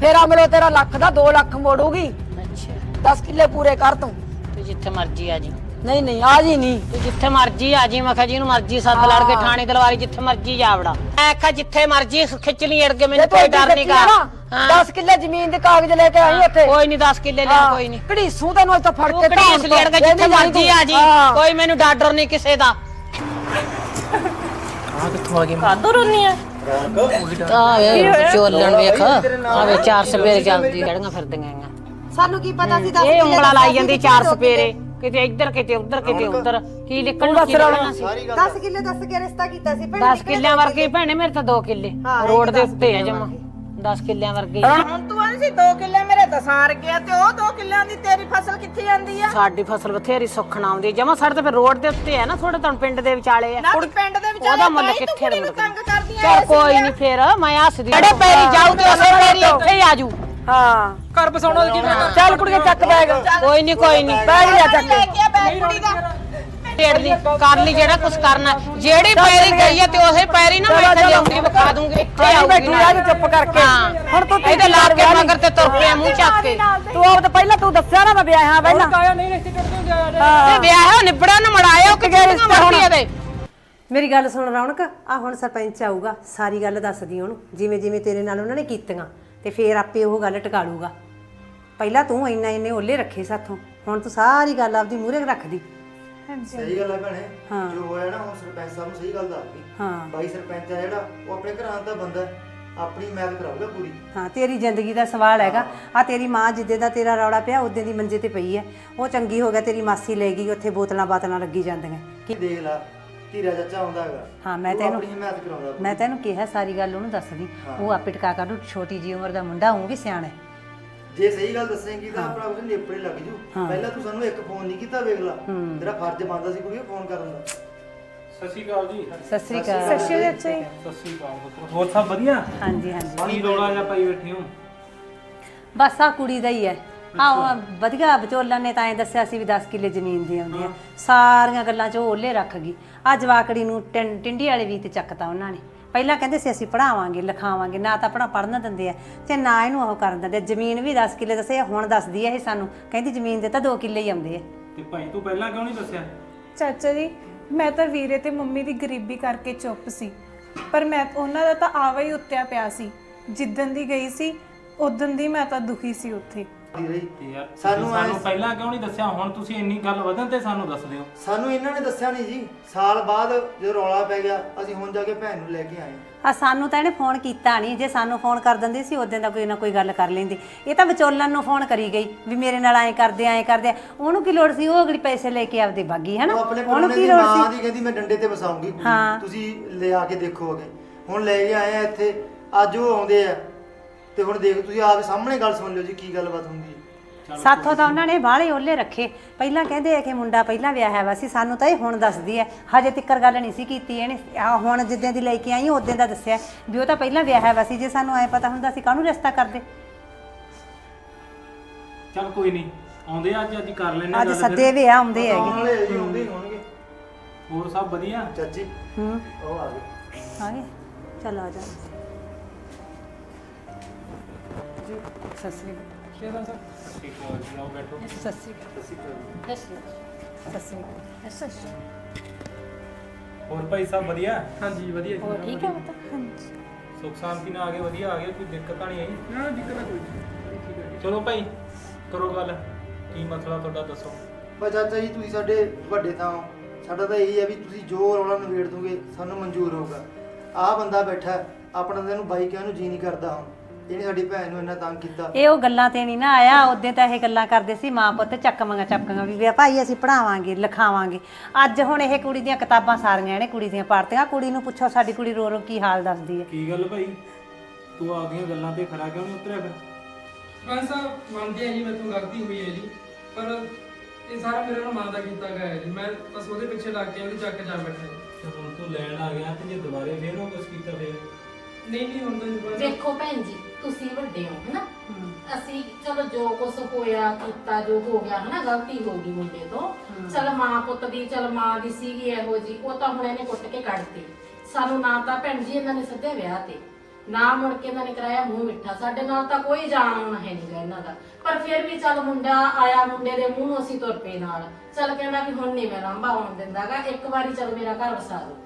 ਫੇਰ ਅਮਲੋ ਤੇਰਾ ਲੱਖ ਦਾ 2 ਲੱਖ ਮੋੜੂਗੀ। ਅੱਛਾ। 10 ਕਿੱਲੇ ਪੂਰੇ ਕਰ ਤੂੰ। ਤੂੰ ਜਿੱਥੇ ਮਰਜ਼ੀ ਆ ਜੀ। ਨਹੀਂ ਨਹੀਂ ਆ ਜੀ ਨਹੀਂ। ਤੂੰ ਜਿੱਥੇ ਮਰਜ਼ੀ ਆ ਜੀ ਮੈਂ ਕਿਹਾ ਜਿਹਨੂੰ ਮਰਜ਼ੀ ਸੱਦ ਲੜ ਕੇ। ਥਾਣੇ ਦਲਵਾਰੀ ਜਿੱਥੇ ਮਰਜ਼ੀ ਜਾ ਵੜਾ। ਮੈਂ ਕਿਹਾ ਜਿੱਥੇ ਮਰਜ਼ੀ ਖਿੱਚ ਲਈ ਅੜ ਕੇ ਜੇ ਮੈਨੂੰ ਤੂੰ ਕੋਈ ਡਰ ਨਹੀਂ ਗਾ। 10 ਕਿੱਲੇ ਜ਼ਮੀਨ ਦੇ ਕਾਗਜ਼ ਲੈ ਕੇ ਆਈ ਉੱਥੇ। ਕੋਈ ਨਹੀਂ 10 ਕਿੱਲੇ ਲੈ ਕੋਈ ਨਹੀਂ। ਘੜੀਸੂ ਤੈਨੂੰ ਇੱਥੇ ਫੜ ਤੂੰ ਕੇ ਕਿਹੜੀ ਇਸ ਲੜ ਕੇ ਜਿੱਥੇ ਮਰਜ਼ੀ ਆ ਜੀ। ਕੋਈ ਮੈਨੂੰ ਡਰ ਡਰ ਨਹੀਂ ਕਿਸੇ ਦਾ। ਆ ਕਿੱਥੋਂ ਆ ਗਈ? ਕਾਦੂ ਰੁੰਨੀ ਆ? ਆ ਵੇ ਚੋਲਣ ਵੇਖ ਆ ਵੇ ਚਾਰ ਸਪੇਰੇ ਚੱਲਦੀ ਜਿਹੜੀਆਂ ਫਿਰਦੀਆਂ ਆ ਸਾਨੂੰ ਕੀ ਪਤਾ ਸੀ ਦੱਸ ਇਹ ਉਂਗਲਾ ਲਾਈ ਜਾਂਦੀ ਚਾਰ ਸਪੇਰੇ। ਕਿਤੇ ਇੱਧਰ ਕਿਤੇ ਉੱਧਰ ਕਿਤੇ ਉੱਧਰ। ਕੀ ਲਿਖਣ ਨੂੰ ਕੀ ਲਿਖਣਾ ਸੀ? 10 ਕਿੱਲੇ ਦੱਸ ਕੇ ਰਿਸ਼ਤਾ ਕੀਤਾ ਸੀ ਭੈਣ 10 ਕਿੱਲਿਆਂ ਵਰਗੇ ਭੈਣੇ ਮੇਰੇ ਤਾਂ 2 ਕਿੱਲੇ। ਰੋਡ ਦੇ ਉੱਤੇ ਆ ਜਮਾ। 10 ਕਿੱਲਿਆਂ ਵਰਗੇ। ਹੁਣ ਤੂੰ ਆਂਦੀ ਸੀ 2 ਕਿੱਲੇ ਮੇਰੇ ਦਸਾਰ ਗਿਆ ਤੇ ਉਹ 2 ਕਿੱਲਿਆਂ ਦੀ ਤੇਰੀ ਫਸਲ ਕਿੱਥੇ ਜਾਂਦੀ ਆ? ਸਾਡੀ ਫਸਲ ਬਥੇਰੀ ਸੁੱਖਣ ਆਉਂਦੀ ਜਮਾ ਸਾਡੇ ਤਾਂ ਫਿਰ ਰੋਡ ਦੇ ਉੱਤੇ ਆ ਨਾ ਥੋੜੇ ਤਾਂ ਪਿੰਡ ਦੇ ਵਿਚਾਲੇ ਆ। ਨਾ ਤੂੰ ਪਿੰਡ ਦੇ ਵਿੱਚ ਉਹਦਾ ਮੁੱਲ ਕਿੱਥੇ ਨੂੰ ਤੰਗ ਕਰਦੀ ਆ ਚਲ ਕੋਈ ਨਹੀਂ ਫੇਰ ਮੈਂ ਹੱਸਦੀ ਜਿਹੜੇ ਪੈਰੀ ਜਾਊ ਤੇ ਉਸੇ ਪੈਰੀ ਇੱਥੇ ਹੀ ਆਜੂ ਹਾਂ। ਘਰ ਬਸਾਉਣਾ ਕੀ ਚੱਲ ਕੁੜੀਏ ਚੱਕ ਬੈਗ ਕੋਈ ਨਹੀਂ ਕੋਈ ਨਹੀਂ ਬੈਗ ਲਿਆ ਚੱਕ। ਲੈ ਕੇ ਆ ਬੈਗ ਕੁੜੀ ਦਾ। ਢੇੜ ਦੀ ਕਰ ਲਈ ਜਿਹੜਾ ਕੁਝ ਕਰਨਾ। ਜਿਹੜੀ ਪੈਰੀ ਗਈ ਹੈ ਤੇ ਉਸੇ ਪੈਰੀ ਨਾ ਮੈਂ ਤੇ ਲਿਆਉਂਦੀ ਵਿਖਾ ਦੂੰਗੀ ਇੱਥੇ ਆਊਗੀ ਬੈਠੀ ਆ ਜੀ ਚੁੱਪ ਕਰਕੇ। ਹੁਣ ਤੂੰ ਇਹਦੇ ਲਾ ਕੇ ਮਗਰ ਤੇ ਤੁਰ ਪਿਆ ਮੂੰਹ ਚੱਕ ਕੇ। ਤੂੰ ਆਪ ਤਾਂ ਪਹਿਲਾਂ ਤੂੰ ਦੱਸਿਆ ਨਾ ਮੈਂ ਵਿਆਹ ਹਾਂ ਪਹਿਲਾਂ। ਆਇਆ ਨਹੀਂ ਰਿਸ਼ਤੇ ਟੁੱਟਦੇ ਹੁੰਦੇ ਆ ਤੇ ਵਿਆਹ ਹੋ ਨਿਬੜਾ ਨਾ ਮੜਾਇਆ ਉਹ ਕਿੱਥੇ ਰਿਸ਼ਤਾ ਮਰਦੀ ਇਹਦੇ ਮੇਰੀ ਗੱਲ ਸੁਣ ਰੌਣਕ ਆ ਹੁਣ ਸਰਪੰਚ ਆਊਗਾ ਸਾਰੀ ਗੱਲ ਦੱਸਦੀ ਉਹਨੂੰ ਜਿਵੇਂ ਜਿਵੇਂ ਤੇਰੇ ਨਾਲ ਉਹਨਾਂ ਨੇ ਕੀਤੀਆਂ ਤੇ ਫੇਰ ਆਪੇ ਉਹ ਗੱਲ ਟਿਕਾਲੂਗਾ ਪਹਿਲਾਂ ਤੂੰ ਇੰਨਾ ਇੰਨੇ ਓਲੇ ਰੱਖੇ ਸਾਥੋਂ ਹੁਣ ਤੂੰ ਸਾਰੀ ਗੱਲ ਆਪਦੀ ਮੂਹਰੇ ਰੱਖਦੀ। ਸਹੀ ਗੱਲ ਹੈ ਭੈਣੇ। ਜੋ ਹੋਇਆ ਨਾ ਹੁਣ ਸਰਪੰਚ ਸਾਹਿਬ ਨੂੰ ਸਹੀ ਗੱਲ ਦੱਸਦੀ ਹਾਂ। ਬਾਈ ਸਰਪੰਚ ਆ ਜਿਹੜਾ ਉਹ ਆਪਣੇ ਘਰਾਂ ਦਾ ਬੰਦਾ ਹੈ, ਆਪਣੀ ਮੈਦ ਕਰਾਊਗਾ ਪੂਰੀ। ਹਾਂ ਤੇਰੀ ਜ਼ਿੰਦਗੀ ਦਾ ਸਵਾਲ ਹੈਗਾ। ਆ ਤੇਰੀ ਮਾਂ ਜਿੱਦੇ ਦਾ ਤੇਰਾ ਰੌਲਾ ਪਿਆ ਉਦੋਂ ਦੀ ਮੰਜੇ ਤੇ ਪਈ ਹੈ। ਉਹ ਚੰਗੀ ਹੋ ਗਿਆ ਤੇਰੀ ਮਾਸੀ ਲੈ ਗਈ ਉੱਥੇ ਬੋਤਲਾਂ ਬਾਤਲਾਂ ਲੱਗੀ ਜਾਂਦੀਆਂ। ਕੀ ਦੇਖ ਲਾ ਧੀਰਾ ਚਾਚਾ ਆਉਂਦਾ ਹੈਗਾ। ਹਾਂ ਮੈਂ ਉਹ ਤੈਨੂੰ ਆਪਣੀ ਮੈਦ ਕਰਾਉਂਦਾ ਮੈਂ ਤੈਨੂੰ ਕਿਹਾ ਸਾਰੀ ਗੱਲ ਉਹਨੂੰ ਦੱਸਦੀ। ਉਹ ਆਪੇ ਟਕਾ ਕਾਢੂ ਛੋਟੀ ਜੀ ਉਮਰ ਦਾ ਮੁੰਡਾ ਉਹ ਵੀ ਸਿਆਣਾ ਹੈ। ਜੇ ਸਹੀ ਗੱਲ ਦੱਸੇਂਗੀ ਤਾਂ ਆਪਣਾ ਉਹਦੇ ਨੇਪਰੇ ਲੱਗ ਜੂ। ਪਹਿਲਾਂ ਤੂੰ ਸਾਨੂੰ ਇੱਕ ਫੋਨ ਨਹੀਂ ਕੀਤਾ ਵੇਖ ਲਾ। ਤੇਰਾ ਫਰਜ਼ ਬਣਦਾ ਸੀ ਕੁੜੀ ਫੋਨ ਕਰਨ ਦਾ। ਸਤਿ ਸ਼੍ਰੀ ਅਕਾਲ ਜੀ। ਸਤਿ ਸ੍ਰੀ ਅਕਾਲ। ਸਤਿ ਸ਼੍ਰੀ ਅਕਾਲ। ਪੁੱਤਰ। ਹੋਰ ਸਭ ਵਧੀਆ? ਹਾਂਜੀ ਹਾਂਜੀ। ਕੀ ਰੋਲਾ ਜਾਂ ਪਾਈ ਬੈਠੇ ਹੋ। ਬਸ ਆ ਕੁੜੀ ਦਾ ਹੀ ਹੈ। ਆ ਵਧੀਆ ਵਿਚੋਲਨ ਨੇ ਤਾਂ ਐ ਦੱਸਿਆ ਸੀ ਵੀ 10 ਕਿੱਲੇ ਜ਼ਮੀਨ ਦੀ ਆਉਂਦੀ ਆ। ਸਾਰੀਆਂ ਗੱਲਾਂ 'ਚ ਉਹ ਓਲੇ ਰੱਖ ਗਈ। ਆ ਜਵਾਕੜੀ ਨੂੰ ਟਿੰ- ਟਿੰਡੀ ਵਾਲੇ ਵੀ ਤੇ ਚੱਕਤਾ ਉਹਨਾਂ ਨੇ। ਪਹਿਲਾਂ ਕਹਿੰਦੇ ਸੀ ਅਸੀਂ ਪੜਾਵਾਂਗੇ ਲਿਖਾਵਾਂਗੇ ਨਾ ਤਾਂ ਆਪਣਾ ਪੜਨ ਦਿੰਦੇ ਆ। ਤੇ ਨਾ ਇਹਨੂੰ ਉਹ ਕਰਨ ਦਿੰਦੇ। ਜ਼ਮੀਨ ਵੀ 10 ਕਿੱਲੇ ਦੱਸੇ ਹੁਣ ਦੱਸਦੀ ਆ ਇਹ ਸਾਨੂੰ। ਕਹਿੰਦੀ ਜ਼ਮੀਨ ਦੇ ਤਾਂ 2 ਕਿੱਲੇ ਹੀ ਆਉਂਦੇ ਆ। ਤੇ ਭਾਈ ਤੂੰ ਪਹਿਲਾਂ ਕਿਉਂ ਨਹੀਂ ਦੱਸਿਆ? ਚਾਚਾ ਜੀ ਮੈਂ ਤਾਂ ਵੀਰੇ ਤੇ ਮੰਮੀ ਦੀ ਗਰੀਬੀ ਕਰਕੇ ਚੁੱਪ ਸੀ। ਪਰ ਮੈਂ ਉਹਨਾਂ ਦਾ ਤਾਂ ਆਵਾ ਹੀ ਉੱਤਿਆ ਪਿਆ ਸੀ। ਜਿੱਦਣ ਦੀ ਗਈ ਸੀ ਉਦੋਂ ਦੀ ਮੈਂ ਤਾਂ ਦੁਖੀ ਸੀ ਉੱਥੇ। ਦੀ ਰਹੀ। ਤੇ ਯਾਰ ਤੁਸੀਂ ਸਾਨੂੰ ਸਾਨੂੰ ਐਂ- ਪਹਿਲਾਂ ਕਿਉਂ ਨਹੀਂ ਦੱਸਿਆ? ਹੁਣ ਤੁਸੀਂ ਇੰਨੀ ਗੱਲ ਵਧਣ ਤੇ ਸਾਨੂੰ ਦੱਸ ਦਿਓ। ਸਾਨੂੰ ਇਹਨਾਂ ਨੇ ਦੱਸਿਆ ਨਹੀਂ ਜੀ। ਸਾਲ ਬਾਅਦ ਜਦੋਂ ਰੌਲਾ ਪੈ ਗਿਆ ਅਸੀਂ ਹੁਣ ਜਾ ਕੇ ਭੈਣ ਨੂੰ ਲੈ ਕੇ ਆਏ ਆ ਸਾਨੂੰ ਤਾਂ ਇਹਨੇ ਫੋਨ ਕੀਤਾ ਨਹੀਂ। ਜੇ ਸਾਨੂੰ ਫੋਨ ਕਰ ਦਿੰਦੀ ਸੀ ਉਦੋਂ ਦਾ ਕੋਈ ਨਾ ਕੋਈ ਗੱਲ ਕਰ ਲੈਂਦੀ। ਇਹ ਤਾਂ ਵਿਚੋਲਨ ਨੂੰ ਫੋਨ ਕਰੀ ਗਈ ਵੀ ਮੇਰੇ ਨਾਲ ਐਂ ਕਰਦੇ ਐਂ ਕਰਦੇ। ਆ। ਉਹਨੂੰ ਕੀ ਲੋੜ ਸੀ? ਉਹ ਅਗਲੀ ਪੈਸੇ ਲੈ ਕੇ ਆਪਦੇ ਬਾਗੀ ਹੈ ਨਾ? ਉਹ ਆਪਣੇ ਉਹਨੂੰ ਕੀ ਦੀ ਲੋੜ ਮਾਂ ਸੀ? ਦੀ ਕਹਿੰਦੀ ਮੈਂ ਡੰਡੇ ਤੇ ਵਸਾਉਂਗੀ ਕੁੜੀ ਹਾਂ। ਤੁਸੀਂ ਲਿਆ ਕੇ ਦੇਖੋ ਅਗੇ। ਹੁਣ ਲੈ ਕੇ ਆਏ ਆ ਇੱਥੇ। ਅੱਜ ਉਹ ਆਉਂਦੇ ਆ। ਤੇ ਹੁਣ ਦੇਖ ਤੁਸੀਂ ਆਪ ਸਾਹਮਣੇ ਗੱਲ ਸੁਣ ਲਿਓ ਜੀ ਕੀ ਗੱਲਬਾਤ ਹੁੰਦੀ ਹੈ। ਸਾਥੋਂ ਤਾਂ ਉਹਨਾਂ ਨੇ ਬਾਹਲੇ ਓਲੇ ਰੱਖੇ। ਪਹਿਲਾਂ ਕਹਿੰਦੇ ਆ ਕਿ ਮੁੰਡਾ ਪਹਿਲਾਂ ਵਿਆਹਿਆ ਵਾ ਸੀ ਸਾਨੂੰ ਤਾਂ ਇਹ ਹੁਣ ਦੱਸਦੀ ਹੈ। ਹਜੇ ਤਿੱਕਰ ਗੱਲ ਨਹੀਂ ਸੀ ਕੀਤੀ ਇਹਨੇ। ਆ ਹੁਣ ਜਿੱਦਾਂ ਦੀ ਲੈ ਕੇ ਆਈ ਉਦੋਂ ਦਾ ਦੱਸਿਆ। ਵੀ ਉਹ ਤਾਂ ਪਹਿਲਾਂ ਵਿਆਹਿਆ ਵਾ ਸੀ ਜੇ ਸਾਨੂੰ ਐ ਪਤਾ ਹੁੰਦਾ ਸੀ ਕਾਹਨੂੰ ਰਿਸ਼ਤਾ ਕਰਦੇ? ਚੱਲ ਕੋਈ ਨਹੀਂ ਆਉਂਦੇ ਆ ਅੱਜ ਅੱਜ ਕਰ ਲੈਣੇ ਅੱਜ ਸੱਦੇ ਵੀ ਆ ਆਉਂਦੇ ਆਉਣ ਹੈਗੇ। ਵਾਲੇ ਆ ਜੀ ਆਉਂਦੇ ਹੀ ਹੋਣਗੇ। ਹੋਰ ਸਭ ਵਧੀਆ? ਚਾਚੀ ਹੂੰ। ਉਹ ਆ ਗਏ। ਆ ਗਏ। ਚਲ ਆ ਜਾ। ਸਤਿ ਸ੍ਰੀ ਅਕਾਲ। ਠੀਕ ਹੋ ਜੀ ਆਓ ਬੈਠੋ ਸਤਿ ਸ੍ਰੀ ਅਕਾਲ ਸਤਿ ਸ੍ਰੀ ਅਕਾਲ। ਸਤਿ ਸ੍ਰੀ ਹੋਰ ਭਾਈ ਸਭ ਵਧੀਆ? ਹਾਂਜੀ ਵਧੀਆ ਜੀ। ਅਕਾਲ ਠੀਕ ਹੈ ਬਤਾ ਸੁਖ ਸ਼ਾਂਤੀ ਨਾਲ ਆ ਗਏ ਵਧੀਆ ਆ ਗਏ ਕੋਈ ਦਿੱਕਤ ਤਾਂ ਨਹੀਂ ਆਈ? ਨਾ ਦਿੱਕਤ ਕੋਈ ਚਲੋ ਭਾਈ ਕਰੋ ਗੱਲ। ਕੀ ਮਸਲਾ ਤੁਹਾਡਾ ਦੱਸੋ। ਬਸ ਚਾਚਾ ਜੀ ਤੁਸੀਂ ਸਾਡੇ ਵੱਡੇ ਤਾਂ ਹੋ। ਸਾਡਾ ਤਾਂ ਇਹੀ ਹੈ ਵੀ ਤੁਸੀਂ ਜੋ ਰੌਲਾ ਨਿਬੇੜ ਦੋਗੇ ਸਾਨੂੰ ਮਨਜ਼ੂਰ ਹੋਊਗਾ। ਆਹ ਬੰਦਾ ਬੈਠਾ ਹੈ, ਆਪਣਾ ਤਾਂ ਇਹਨੂੰ ਬਾਈ ਕਹਿਣ ਨੂੰ ਜੀ ਨਹੀਂ ਕਰਦਾ ਹੁਣ। ਇਹਨੇ ਸਾਡੀ ਭੈਣ ਨੂੰ ਇੰਨਾ ਤੰਗ ਕੀਤਾ। ਇਹ ਉਹ ਗੱਲਾਂ ਤੇ ਨਹੀਂ ਨਾ ਆਇਆ ਉਦੋਂ ਤਾਂ ਇਹ ਗੱਲਾਂ ਕਰਦੇ ਸੀ ਮਾਂ ਪੁੱਤ ਚੱਕਵਾਂਗਾ ਚੱਕਾਂਗਾ ਵੀ ਵੇ ਭਾਈ ਅਸੀਂ ਪੜਾਵਾਂਗੇ ਲਿਖਾਵਾਂਗੇ। ਅੱਜ ਹੁਣ ਇਹ ਕੁੜੀ ਦੀਆਂ ਕਿਤਾਬਾਂ ਸਾਰੀਆਂ ਇਹਨੇ ਕੁੜੀ ਦੀਆਂ ਪੜ੍ਹਤੀਆਂ ਕੁੜੀ ਨੂੰ ਪੁੱਛੋ ਸਾਡੀ ਕੁੜੀ ਰੋ ਰੋ ਕੀ ਹਾਲ ਦੱਸਦੀ ਹੈ। ਕੀ ਗੱਲ ਭਾਈ? ਤੂੰ ਆਪਦੀਆਂ ਗੱਲਾਂ ਤੇ ਖਰਾ ਕਿਉਂ ਨਹੀਂ ਉਤਰਿਆ ਫਿਰ? ਮੈਂ ਸਾਹਿਬ ਮੰਨਦੇ ਆ ਜੀ ਤੋਂ ਗਲਤੀ ਹੋਈ ਹੈ ਜੀ। ਪਰ ਇਹ ਸਾਰਾ ਮੇਰੇ ਨਾਲ ਮਾਂ ਦਾ ਕੀਤਾ ਗਿਆ ਹੈ ਜੀ। ਮੈਂ ਬਸ ਉਹਦੇ ਪਿੱਛੇ ਲੱਗ ਕੇ ਉਹਦੀ ਚੱਕ ਜਾ ਬੈਠਾ ਜੀ। ਤੇ ਹੁਣ ਤੂੰ ਲੈਣ ਆ ਗਿਆ ਤੇ ਜੇ ਦੁਬਾਰੇ ਫੇਰ ਉਹ ਕੁਛ ਕੀਤਾ ਫੇਰ? ਨਹੀਂ ਨਹੀਂ ਹੁੰਦਾ ਜੀ ਬਸ ਵੇਖੋ ਭੈਣ ਜੀ ਤੁਸੀਂ ਵੱਡੇ ਹੋ ਹਨਾ? ਅਸੀਂ ਚਲੋ ਜੋ ਕੁਝ ਹੋਇਆ ਕੀਤਾ ਜੋ ਹੋ ਗਿਆ ਹਨਾ ਗਲਤੀ ਹੋ ਗਈ ਮੁੰਡੇ ਤੋਂ। ਚਲ ਮਾਂ ਪੁੱਤ ਦੀ ਚਲ ਮਾਂ ਦੀ ਸੀਗੀ ਇਹੋ ਜੀ ਉਹ ਤਾਂ ਹੁਣ ਇਹਨੇ ਕੁੱਟ ਕੇ ਕੱਢਤੀ। ਸਾਨੂੰ ਨਾ ਤਾਂ ਭੈਣ ਜੀ ਇਹਨਾਂ ਨੇ ਸੱਦਿਆ ਵਿਆਹ ਤੇ ਨਾ ਮੁੜ ਕੇ ਇਹਨਾਂ ਨੇ ਕਰਾਇਆ ਮੂੰਹ ਮਿੱਠਾ। ਸਾਡੇ ਨਾਲ ਤਾਂ ਕੋਈ ਜਾਣ ਆਉਣਾ ਹੈ ਨਹੀਂਗਾ ਇਹਨਾਂ ਦਾ। ਪਰ ਫਿਰ ਵੀ ਚੱਲ ਮੁੰਡਾ ਆਇਆ ਮੁੰਡੇ ਦੇ ਮੂੰਹ ਨੂੰ ਅਸੀਂ ਤੁਰ ਪਏ ਨਾਲ। ਚੱਲ ਕਹਿੰਦਾ ਕਿ ਹੁਣ ਨਹੀਂ ਮੈਂ ਲਾਂਭਾ ਆਉਣ ਦਿੰਦਾਗਾ ਇੱਕ ਵਾਰੀ ਚੱਲ ਮੇਰਾ ਘਰ ਵਸਾ ਦਿਓ।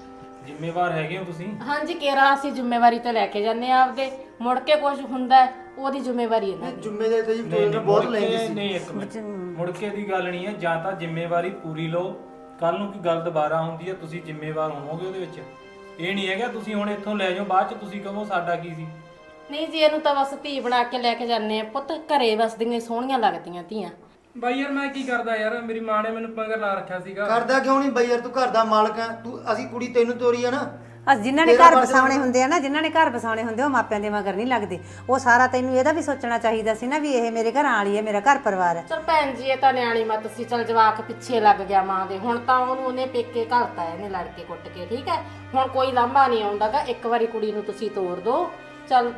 ਜ਼ਿੰਮੇਵਾਰ ਹੈਗੇ ਹੋ ਤੁਸੀਂ? ਹਾਂਜੀ ਕੇਰਾ ਅਸੀਂ ਜ਼ਿੰਮੇਵਾਰੀ ਤੇ ਲੈ ਕੇ ਜਾਂਦੇ ਆ ਆਪਦੇ। ਮੁੜ ਕੇ ਕੁਝ ਹੁੰਦਾ ਹੈ, ਉਹਦੀ ਜ਼ਿੰਮੇਵਾਰੀ ਇਹਨਾਂ ਦੀ। ਜ਼ਿੰਮੇਵਾਰੀ ਤਾਂ ਜੀ ਨਹੀਂ ਵਿਚੋਲੇ ਨਹੀਂ, ਬਹੁਤ ਮੁੜ ਲੈਂਦੀ ਸੀ। ਨਹੀਂ ਇੱਕ ਮਿੰਟ। ਮੁੜ ਕੇ ਦੀ ਗੱਲ ਨਹੀਂ ਹੈ ਜਾਂ ਤਾਂ ਜ਼ਿੰਮੇਵਾਰੀ ਪੂਰੀ ਲਓ। ਕੱਲ ਨੂੰ ਕੋਈ ਗੱਲ ਦੁਬਾਰਾ ਹੁੰਦੀ ਹੈ ਤੁਸੀਂ ਜ਼ਿੰਮੇਵਾਰ ਹੋਵੋਗੇ ਉਹਦੇ ਵਿੱਚ। ਇਹ ਨਹੀਂ ਹੈਗਾ ਤੁਸੀਂ ਹੁਣ ਇੱਥੋਂ ਲੈ ਜਾਓ ਬਾਅਦ ਚ ਤੁਸੀਂ ਕਹੋ ਸਾਡਾ ਕੀ ਸੀ। ਨਹੀਂ ਜੀ ਇਹਨੂੰ ਤਾਂ ਬਸ ਧੀ ਬਣਾ ਕੇ ਲੈ ਕੇ ਜਾਂਦੇ ਆ ਪੁੱਤ ਘਰੇ ਵਸਦੀਆਂ ਸੋਹਣੀਆਂ ਲੱਗਦੀਆਂ ਧੀਆਂ। ਬਾਈ ਯਾਰ ਮੈਂ ਕੀ ਕਰਦਾ ਯਾਰ? ਮੇਰੀ ਮਾਂ ਨੇ ਮੈਨੂੰ ਪੰਗਰ ਲਾ ਰੱਖਿਆ ਸੀਗਾ। ਕਰਦਾ ਕਿਉਂ ਨਹੀਂ ਬਈ ਯਾਰ? ਤੂੰ ਘਰ ਦਾ ਮਾਲਕ ਹੈ ਤੂੰ ਅਸੀਂ ਕੁੜੀ ਤੈਨੂੰ ਤੋਰੀ ਆ ਨਾ। ਅਸ ਜਿਨ੍ਹਾਂ ਨੇ ਘਰ ਬਸਾਉਣੇ ਹੁੰਦੇ ਆ ਨਾ ਜਿਨ੍ਹਾਂ ਨੇ ਘਰ ਬਸਾਉਣੇ ਹੁੰਦੇ ਆ, ਉਹ ਮਾਪਿਆਂ ਦੇ ਮਗਰ ਨਹੀਂ ਲੱਗਦੇ। ਉਹ ਸਾਰਾ ਤੈਨੂੰ ਇਹਦਾ ਵੀ ਸੋਚਣਾ ਚਾਹੀਦਾ ਸੀ ਨਾ ਵੀ ਇਹ ਮੇਰੇ ਘਰਾਂ ਵਾਲੀ ਹੈ ਮੇਰਾ ਘਰ ਪਰਿਵਾਰ ਹੈ। ਚਲ ਭੈਣ ਜੀ ਇਹ ਤਾਂ ਨਿਆਣੀ ਮਤ ਸੀ। ਚਲ ਜਵਾਕ ਪਿੱਛੇ ਲੱਗ ਗਿਆ ਮਾਂ ਦੇ। ਹੁਣ ਤਾਂ ਉਹਨੂੰ ਉਹਨੇ ਪੇਕੇ ਘਲਤਾ ਇਹਨੇ ਲੜ ਕੇ ਕੁੱਟ ਕੇ ਠੀਕ ਹੈ? ਹੁਣ ਕੋਈ ਲਾਂਭਾ ਨਹੀਂ ਆਉਂਦਾਗਾ ਇੱਕ ਵਾਰੀ ਕੁੜੀ ਨੂੰ ਤੁਸੀਂ ਤੋਰ ਦਿਓ ਚਲ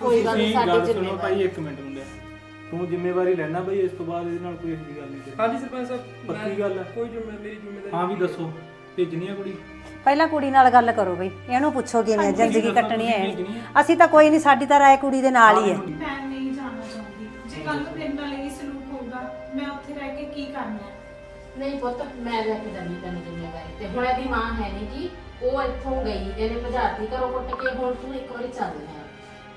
ਕੋਈ ਗੱਲ ਨਹੀਂ ਤੁਸੀਂ ਸਾਡੀ ਗੱਲ ਸੁਣੋ ਜ਼ਿੰਮੇਵਾਰੀ ਭਾਈ ਇੱਕ ਮਿੰਟ ਮੁੰਡਿਆ। ਤੂੰ ਜ਼ਿੰਮੇਵਾਰੀ ਲੈਣਾ ਬਈ ਇਸ ਤੋਂ ਬਾਅਦ ਇਹਦੇ ਨਾਲ ਕੋਈ ਇਹੋ ਜਿਹੀ ਗੱਲ ਨਹੀਂ ਕਰੀ ਹਾਂਜੀ ਸਰਪੰਚ ਸਾਹਿਬ ਪੱਕੀ ਮੈਂ- ਗੱਲ ਹੈ? ਕੋਈ ਜ਼ਿੰਮੇ ਮੇਰੀ ਜ਼ਿੰਮੇਵਾਰੀ ਹਾਂ ਵੀ ਦੱਸੋ ਭੇਜਣੀ ਹੈ ਕੁੜੀ? ਪਹਿਲਾਂ ਕੁੜੀ ਨਾਲ ਗੱਲ ਕਰੋ ਬਈ ਇਹਨੂੰ ਪੁੱਛੋ ਕਿਵੇਂ ਜ਼ਿੰਦਗੀ ਕੱਟਣੀ ਹੈ। ਅਸੀਂ ਤਾਂ ਕੋਈ ਨਹੀਂ ਸਾਡੀ ਤਾਂ ਰਾਏ ਕੁੜੀ ਦੇ ਨਾਲ ਹੀ ਹੈ। ਮੈਂ ਨਹੀਂ ਜਾਣਾ ਚਾਹੁੰਦੀ। ਜੇ ਕੱਲ ਨੂੰ ਮੇਰੇ ਨਾਲ ਇਹ ਸਲੂਕ ਹੋਊਗਾ ਮੈਂ ਉੱਥੇ ਰਹਿ ਕੇ ਕੀ ਕਰਨਾ ਹੈ? ਨਹੀਂ ਪੁੱਤ ਮੈਂ ਲੈ ਕੇ ਜਾਂਦੀ ਤੈਨੂੰ ਜ਼ਿੰਮੇਵਾਰੀ। ਤੇ ਹੁਣ ਇਹਦੀ ਮਾਂ ਹੈ ਨਹੀਂ ਕਿ ਉਹ ਇੱਥੋਂ ਗਈ ਇਹਨੇ ਭਜਾਤੀ ਘਰੋਂ ਕੁੱਟ ਕੇ ਹੁਣ ਤੂੰ ਇੱਕ ਵਾਰੀ ਚੱਲ ਹੈ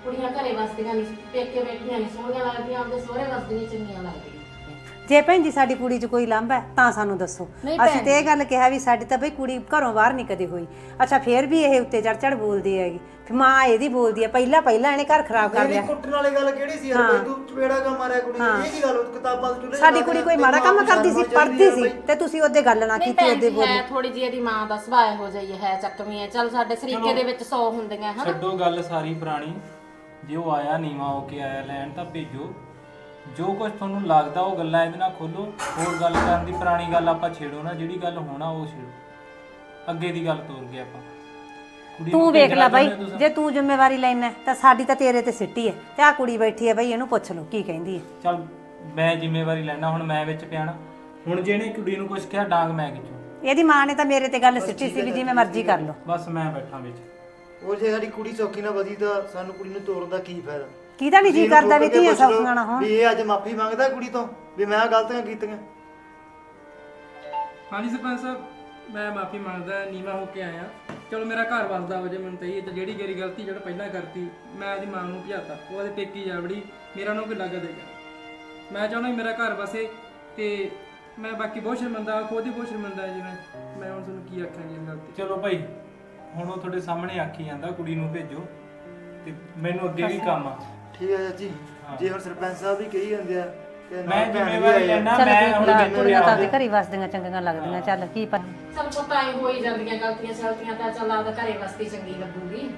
ਕੁੜੀਆਂ ਘਰੇ ਵਸਦੀਆਂ ਨਹੀਂ ਪੇਕੇ ਬੈਠੀਆਂ ਨਹੀਂ ਸੋਹਣੀਆਂ ਲੱਗਦੀਆਂ ਆਪਦੇ ਸਹੁਰੇ ਵਸਦੀਆਂ ਚੰਗੀਆਂ ਲੱਗਦੀਆਂ। ਜੇ ਭੈਣ ਜੀ ਸਾਡੀ ਕੁੜੀ 'ਚ ਕੋਈ ਲਾਂਭਾ ਹੈ ਤਾਂ ਸਾਨੂੰ ਦੱਸੋ। ਨਹੀਂ ਅਸੀਂ ਤੇ ਇਹ ਗੱਲ ਕਿਹਾ ਵੀ ਸਾਡੀ ਤਾਂ ਬਈ ਕੁੜੀ ਘਰੋਂ ਬਾਹਰ ਨਹੀਂ ਕਦੇ ਹੋਈ। ਅੱਛਾ ਫੇਰ ਵੀ ਇਹ ਉੱਤੇ ਚੜ ਚੜ ਬੋਲਦੀ ਹੈਗੀ। ਫਿਰ ਮਾਂ ਇਹਦੀ ਬੋਲਦੀ ਹੈ ਪਹਿਲਾਂ ਪਹਿਲਾਂ ਇਹਨੇ ਘਰ ਖਰਾਬ ਕਰ ਲਿਆ। ਕੁੱਟਣ ਵਾਲੀ ਗੱਲ ਕਿਹੜੀ ਸੀ? ਯਾਰ ਬਈ ਤੂੰ ਚਪੇੜਾ ਕਾ ਮਾਰਿਆ ਕੁੜੀ ਨੂੰ? ਇਹ ਕੀ ਗੱਲ ਉਹ ਕਿਤਾਬਾਂ ਦੇ ਚੁੱਲ੍ਹੇ ਸਾਡੀ ਕੁੜੀ ਕੋਈ ਮਾੜਾ ਕੰਮ ਕਰਦੀ ਸੀ ਪੜ੍ਹਦੀ ਸੀ ਤੇ ਤੁਸੀਂ ਉਹਦੇ ਗੱਲ ਨਾ ਨਹੀਂ ਕੀਤੀ ਭੈਣ ਉਹਦੇ ਜੀ ਬੋਲੀ ਹੈ ਥੋੜੀ ਜਿਹੀ ਇਹਦੀ ਮਾਂ ਦਾ ਸੁਭਾਅ ਹੋ ਜਾਈ ਹੈ ਚੱਕਵੀਂ ਹੈ ਚੱਲ ਸਾਡੇ ਸਰੀਕੇ ਦੇ ਵਿੱਚ 100 ਹੁੰਦੀਆਂ ਹਨਾ? ਛੱਡੋ ਗੱਲ ਸਾਰੀ ਪੁਰਾਣੀ। ਜੇ ਉਹ ਆਇਆ ਨੀਵਾ ਹੋ ਕੇ ਆਇਆ ਲੈਣ ਤਾਂ ਭੇਜੋ। ਜੋ ਕੁਝ ਤੁਹਾਨੂੰ ਲੱਗਦਾ ਉਹ ਗੱਲਾਂ ਇਹਦੇ ਨਾਲ ਖੋਲੋ। ਹੋਰ ਗੱਲ ਕਰਨ ਦੀ ਪੁਰਾਣੀ ਗੱਲ ਆਪਾਂ ਛੇੜੋ ਨਾ ਜਿਹੜੀ ਗੱਲ ਹੋਣਾ ਉਹ ਛੇੜੋ। ਅੱਗੇ ਦੀ ਗੱਲ ਤੋਰ ਗਏ ਆਪਾਂ। ਕੁੜੀ ਨੂੰ ਤੂੰ ਵੇਖ ਭੇਜਣਾ ਲੈ ਬਾਈ ਚਾਹੁੰਦੇ ਹੋ ਤੁਸੀਂ? ਜੇ ਤੂੰ ਜ਼ਿੰਮੇਵਾਰੀ ਲੈਣਾ ਤਾਂ ਸਾਡੀ ਤਾਂ ਤੇਰੇ ਤੇ ਸਿੱਟੀ ਹੈ। ਤੇ ਆ ਕੁੜੀ ਬੈਠੀ ਹੈ ਬਈ ਇਹਨੂੰ ਪੁੱਛ ਲਓ ਕੀ ਕਹਿੰਦੀ ਹੈ। ਚੱਲ ਮੈਂ ਜ਼ਿੰਮੇਵਾਰੀ ਲੈਣਾ ਹੁਣ ਮੈਂ ਵਿੱਚ ਪਿਆਣਾ ਹੁਣ ਜਿਹਨੇ ਕੁੜੀ ਨੂੰ ਕੁਝ ਕਿਹਾ ਡਾਂਗ ਮੈਂ ਖਿੱਚੂ। ਇਹਦੀ ਮਾਂ ਨੇ ਤਾਂ ਮੇਰੇ ਤੇ ਗੱਲ ਸਿੱਟੀ ਸੀ ਵੀ ਜਿਵੇਂ ਮਰਜ਼ੀ ਕਰ ਲਓ। ਬਸ ਮੈਂ ਬੈਠਾ ਵਿੱਚ। ਉਹ ਜੇ ਸਾਡੀ ਕੁੜੀ ਸੌਖੀ ਨਾ ਵਧੀ ਤਾਂ ਸਾਨੂੰ ਕੁੜੀ ਨੂੰ ਤੋਰਨ ਦਾ ਕੀ ਫਾਇਦਾ? ਕਿਹਦਾ ਨਹੀਂ ਜੀ ਕਰਦਾ ਵੀ ਧੀਆਂ ਸੌਖੀਆਂ ਨਾ ਹੋਣ। ਵੀ ਇਹ ਅੱਜ ਮਾਫੀ ਮੰਗਦਾ ਕੁੜੀ ਤੋਂ? ਵੀ ਮੈਂ ਗਲਤੀਆਂ ਕੀਤੀਆਂ। ਹਾਂਜੀ ਸਰਪੰਚ ਸਾਹਿਬ ਮੈਂ ਮਾਫੀ ਮੰਗਦਾ ਨੀਵਾ ਹੋ ਕੇ ਆਇਆ। ਚਲੋ ਮੇਰਾ ਘਰ ਵਸਦਾ ਹੋ ਜੇ ਮੈਨੂੰ ਤਾਂ ਇਹ ਜਿਹੜੀ ਗੇਰੀ ਗਲਤੀ ਜਿਹੜਾ ਪਹਿਲਾਂ ਕਰਤੀ ਮੈਂ ਉਹਦੀ ਮਾਂ ਨੂੰ ਭਜਾਤਾ। ਉਹ ਉਹਦੇ ਪੇਕੀ ਜਾ ਵੜੀ ਮੇਰਾ ਨੂੰ ਕੋਈ ਲੱਗ ਦੇਗਾ ਮੈਂ ਚਾਹੁੰਦਾ ਵੀ ਮੇਰਾ ਘਰ ਵਸੇ ਤੇ ਮੈਂ ਬਾਕੀ ਬਹੁਤ ਸ਼ਰਮਿੰਦਾ ਖੁਦ ਹੀ ਬਹੁਤ ਸ਼ਰਮਿੰਦਾ ਜਿਵੇਂ ਮੈਂ। ਹੁਣ ਤੁਹਾਨੂੰ ਕੀ ਆਖਾਂ ਜੀ ਇਸ ਗੱਲ ਤੇ। ਚਲੋ ਭਾਈ ਹੁਣ ਉਹ ਤੁਹਾਡੇ ਸਾਹਮਣੇ ਆਖੀ ਜਾਂਦਾ ਕੁੜੀ ਨੂੰ ਭੇਜੋ ਤੇ ਮੈਨੂੰ ਅੱਗੇ ਵੀ ਕੰਮ ਆ। ਠੀਕ ਹੈ ਚਾਚੀ। ਜੇ ਹੁਣ ਸਰਪੰਚ ਸਾਹਿਬ ਵੀ ਕਹੀ ਜਾਂਦੇ ਆ ਕਿ ਮੈਂ ਜ਼ਿੰਮੇਵਾਰੀ। ਲੈਣਾ ਚੱਲ ਮੈਂ ਹੁਣ ਮੈਨੂੰ ਕੁੜੀਆਂ ਤਾਂ ਆਪਦੇ- ਘਰੀ ਵਸਦੀਆਂ ਚੰਗੀਆਂ ਲੱਗਦੀਆਂ ਚੱਲ ਕੀ ਪਤਾ। ਚਲ ਪਤਾ ਹੀ ਹੋ ਹੀ ਜਾਂਦੀਆਂ ਗਲਤੀਆਂ ਸਲਤੀਆਂ ਤਾਂ ਚੱਲ ਆਪਦਾ ਘਰੇ ਵਸਤੀ ਚੰਗੀ ਲੱਗੂਗੀ।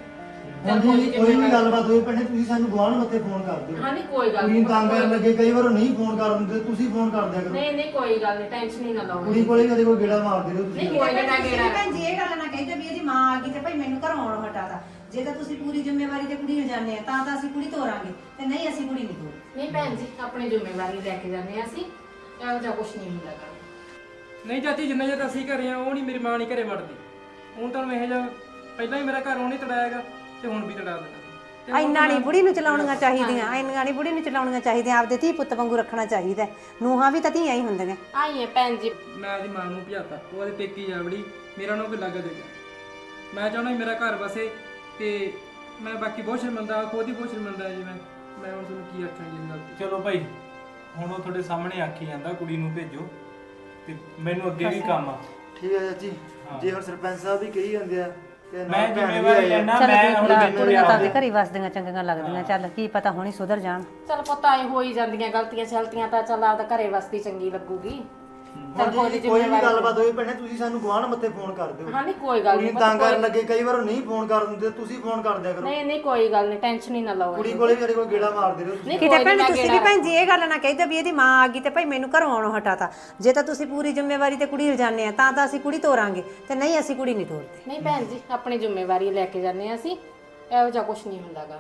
ਹੁਣ ਜੀ ਕੋਈ ਵੀ ਗੱਲਬਾਤ ਹੋਈ ਭੈਣੇ ਤੁਸੀਂ ਸਾਨੂੰ ਗਵਾਂਢ ਮੱਥੇ ਫੋਨ ਕਰ ਦਿਓ। ਹਾਂ ਨਹੀਂ ਕੋਈ ਗੱਲ ਕੁੜੀ ਨਹੀਂ ਨੂੰ ਤੰਗ ਕਰਨ ਲੱਗੇ ਕਈ ਵਾਰ ਉਹ ਨਹੀਂ ਫੋਨ ਕਰ ਦਿੰਦੇ ਤੁਸੀਂ ਫੋਨ ਕਰ ਦਿਆ ਕਰੋ। ਨਹੀਂ ਨਹੀਂ ਕੋਈ ਗੱਲ ਨਹੀਂ ਟੈਨਸ਼ਨ ਹੀ ਨਾ ਲਓ। ਕੁੜੀ ਕੋਲੇ ਕਦੇ ਕੋਈ ਗੇੜਾ ਮਾਰਦੇ ਰਹੋ ਨਹੀਂ ਤੁਸੀਂ ਕੋਈ ਨਹੀਂ ਮੈਂ ਗੇੜਾ ਭੈਣ ਜੀ ਇਹ ਗੱਲ ਨਾ ਕਹਿੰਦੇ ਵੀ ਇਹਦੀ ਮਾਂ ਆ ਗਈ ਤੇ ਭਾਈ ਮੈਨੂੰ ਘਰੋਂ ਆਉਣ ਹਟਾਤਾ। ਜੇ ਤਾਂ ਤੁਸੀਂ ਪੂਰੀ ਜ਼ਿੰਮੇਵਾਰੀ ਤੇ ਕੁੜੀ ਨੂੰ ਜਾਣਦੇ ਆ ਤਾਂ ਤਾਂ ਅਸੀਂ ਕੁੜੀ ਤੋਰਾਂਗੇ ਤੇ ਨਹੀਂ ਅਸੀਂ ਕੁੜੀ ਨਹੀਂ ਤੋਰਦੇ ਨਹੀਂ ਭੈਣ ਜੀ ਆਪਣੀ ਜ਼ਿੰਮੇਵਾਰੀ ਲੈ ਕੇ ਜਾਂਦੇ ਹਾਂ ਅਸੀਂ ਇਹੋ ਜਿਹਾ ਕੁਝ ਨਹੀਂ ਹੁੰਦਾ ਗਾ। ਨਹੀਂ ਚਾਚੀ ਜਿੰਨਾ ਚਿਰ ਅਸੀਂ ਘਰੇ ਆ ਉਹ ਨਹੀਂ ਮੇਰੀ ਮਾਂ ਨਹੀਂ ਘਰੇ ਵੜਦੀ। ਹੁਣ ਤੁਹਾਨੂੰ ਇਹ ਜਿਹਾ ਪਹਿਲਾਂ ਹੀ ਮੇਰਾ ਘਰ ਉਹਨੇ ਤੜਾਇਆਗਾ ਤੇ ਹੁਣ ਵੀ ਤੜਾ ਦੇਣਾ ਤੇ ਹੁਣ ਇੰਨਾ ਨਹੀਂ ਬੁੜੀ ਨੂੰ ਚਲਾਉਣੀਆਂ ਚਾਹੀਦੀਆਂ ਇੰਨੀਆਂ ਨਹੀਂ ਬੁੜੀ ਨੂੰ ਚਲਾਉਣੀਆਂ ਚਾਹੀਦੀਆਂ ਆਪਦੇ ਧੀ ਪੁੱਤ ਵਾਂਗੂ ਰੱਖਣਾ ਚਾਹੀਦਾ। ਨੂਹਾਂ ਵੀ ਤਾਂ ਧੀਆਂ ਹੀ ਹੁੰਦੀਆਂ। ਆਈ ਹੈ ਭੈਣ ਜੀ। ਮੈਂ ਉਹਦੀ ਮਾਂ ਨੂੰ ਭਜਾਤਾ ਉਹ ਉਹਦੇ ਪੇਕੀ ਜਾ ਵੜੀ ਮੇਰਾ ਨੂੰ ਲੱਗ ਦੇਗਾ ਮੈਂ ਚਾਹੁੰਦਾ ਵੀ ਮੇਰਾ ਘਰ ਵਸੇ ਤੇ ਮੈਂ ਬਾਕੀ ਬਹੁਤ ਸ਼ਰਮਿੰਦਾ ਖੁਦ ਹੀ ਬਹੁਤ ਸ਼ਰਮਿੰਦਾ ਜਿਵੇਂ ਮੈਂ। ਹੁਣ ਤੁਹਾਨੂੰ ਕੀ ਆਖਾਂ ਜੀ ਤੇ। ਚਲੋ ਭਾਈ ਹੁਣ ਉਹ ਤੁਹਾਡੇ ਸਾਹਮਣੇ ਆਖੀ ਜਾਂਦਾ ਕੁੜੀ ਨੂੰ ਭੇਜੋ ਤੇ ਮੈਨੂੰ ਅੱਗੇ ਵੀ ਕੰਮ ਆ। ਠੀਕ ਹੈ ਚਾਚੀ ਜੇ ਹੁਣ ਸਰਪੰਚ ਸਾਹਿਬ ਵੀ ਕਹੀ ਜਾਂਦੇ ਆ ਮੈਂ ਭੈਣ ਵੀ ਜ਼ਿੰਮੇਵਾਰੀ ਆਈ ਆ। ਲੈਣਾ ਚੱਲ ਮੈਂ ਦੇਖ ਹੁਣ ਲੈ ਮੈਨੂੰ ਕੁੜੀਆਂ ਤਾਂ ਆਪਦੇ ਘਰੀ ਵਸਦੀਆਂ ਚੰਗੀਆਂ ਲੱਗਦੀਆਂ। ਚੱਲ ਕੀ ਪਤਾ ਹੁਣੀ ਸੁਧਰ ਜਾਣ। ਚਲ ਪਤਾ ਹੀ ਹੋ ਹੀ ਜਾਂਦੀਆਂ ਗਲਤੀਆਂ ਸਲਤੀਆਂ ਤਾਂ ਚੱਲ ਆਪਦਾ ਘਰੇ ਵਸਤੀ ਚੰਗੀ ਲੱਗੂਗੀ। ਹੁਣ ਜੀ ਕੋਈ ਵੀ ਗੱਲਬਾਤ ਹੋਈ ਭੈਣੇ ਤੁਸੀਂ ਸਾਨੂੰ ਗਵਾਂਢ ਮੱਥੇ ਫੋਨ ਕਰ ਦਿਓ। ਹਾਂ ਨਹੀਂ ਕੋਈ ਗੱਲ ਕੁੜੀ ਨਹੀਂ ਨੂੰ ਤੰਗ ਕਰਨ ਲੱਗੇ ਕਈ ਵਾਰ ਉਹ ਨਹੀਂ ਫੋਨ ਕਰ ਦਿੰਦੇ ਤੁਸੀਂ ਫੋਨ ਕਰ ਦਿਆ ਕਰੋ। ਨਹੀਂ ਨਹੀਂ ਕੋਈ ਗੱਲ ਨਹੀਂ ਟੈਨਸ਼ਨ ਹੀ ਨਾ ਲਓ ਕੁੜੀ ਕੋਲੇ ਵੀ ਸਾਡੇ ਕੋਲ ਗੇੜਾ ਮਾਰਦੇ ਰਹੋ ਨਹੀਂ ਕਿਤੇ ਕੋਈ ਭੈਣ ਤੁਸੀਂ ਵੀ ਭੈਣ ਜੀ ਇਹ ਗੱਲ ਨਾ ਕਹਿੰਦੇ ਵੀ ਇਹਦੀ ਮਾਂ ਆ ਗਈ ਤੇ ਭਾਈ ਮੈਨੂੰ ਘਰੋਂ ਆਉਣੋਂ ਹਟਾਤਾ। ਜੇ ਤਾਂ ਤੁਸੀਂ ਪੂਰੀ ਜ਼ਿੰਮੇਵਾਰੀ ਤੇ ਕੁੜੀ ਰਜਾਨੇ ਆ ਤਾਂ ਤਾਂ ਅਸੀਂ ਕੁੜੀ ਤੋਰਾਂਗੇ ਤੇ ਨਹੀਂ ਅਸੀਂ ਕੁੜੀ ਨਹੀਂ ਤੋਰਦੇ। ਨਹੀਂ ਭੈਣ ਜੀ ਆਪਣੀ ਜ਼ਿੰਮੇਵਾਰੀ ਲੈ ਕੇ ਜਾਂਦੇ ਹਾਂ ਅਸੀਂ ਇਹੋ ਜਿਹਾ ਕੁਝ ਨਹੀਂ ਹੁੰਦਾਗਾ।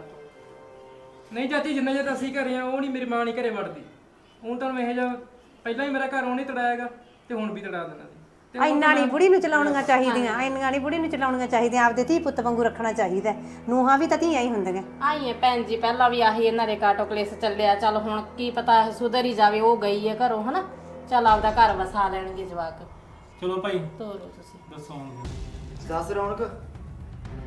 ਨਹੀਂ ਚਾਚੀ ਜਿੰਨਾ ਚਿਰ ਅਸੀਂ ਘਰੇ ਆ ਉਹ ਨਹੀਂ ਮੇਰੀ ਮਾਂ ਨਹੀਂ ਘਰੇ ਵੜਦੀ। ਹੁਣ ਤੁਹਾਨੂੰ ਇਹ ਜਿਹਾ ਪਹਿਲਾਂ ਹੀ ਮੇਰਾ ਘਰ ਉਹਨੇ ਤੜਾਇਆਗਾ ਤੇ ਹੁਣ ਵੀ ਤੜਾ ਦੇਣਾ ਸੀ। ਇੰਨਾ ਨਹੀਂ ਬੁੜੀ ਨੂੰ ਚਲਾਉਣੀਆਂ ਚਾਹੀਦੀਆਂ ਇੰਨੀਆਂ ਨਹੀਂ ਬੁੜੀ ਨੂੰ ਚਲਾਉਣੀਆਂ ਚਾਹੀਦੀਆਂ ਆਪਦੇ ਧੀ ਪੁੱਤ ਵਾਂਗੂ ਰੱਖਣਾ ਚਾਹੀਦਾ ਨੂਹਾਂ ਵੀ ਤਾਂ ਧੀਆਂ ਹੀ ਹੁੰਦੀਆਂ। ਆਈ ਹੈ ਭੈਣ ਜੀ ਪਹਿਲਾਂ ਵੀ ਆਹੀ ਇਹਨਾਂ ਦੇ ਕਾਟੋ ਕਲੇਸ ਚੱਲਿਆ ਚੱਲ ਹੁਣ ਕੀ ਪਤਾ ਸੁਧਰ ਹੀ ਜਾਵੇ ਉਹ ਗਈ ਹੈ ਘਰੋਂ ਹਨਾ? ਚੱਲ ਆਪਦਾ ਘਰ ਵਸਾ ਲੈਣਗੇ ਜਵਾਕ। ਚਲੋ ਭਾਈ ਤੋਰੋ ਤੁਸੀਂ। ਦੱਸੋ ਹੁਣ। ਦੱਸ ਰੌਣਕ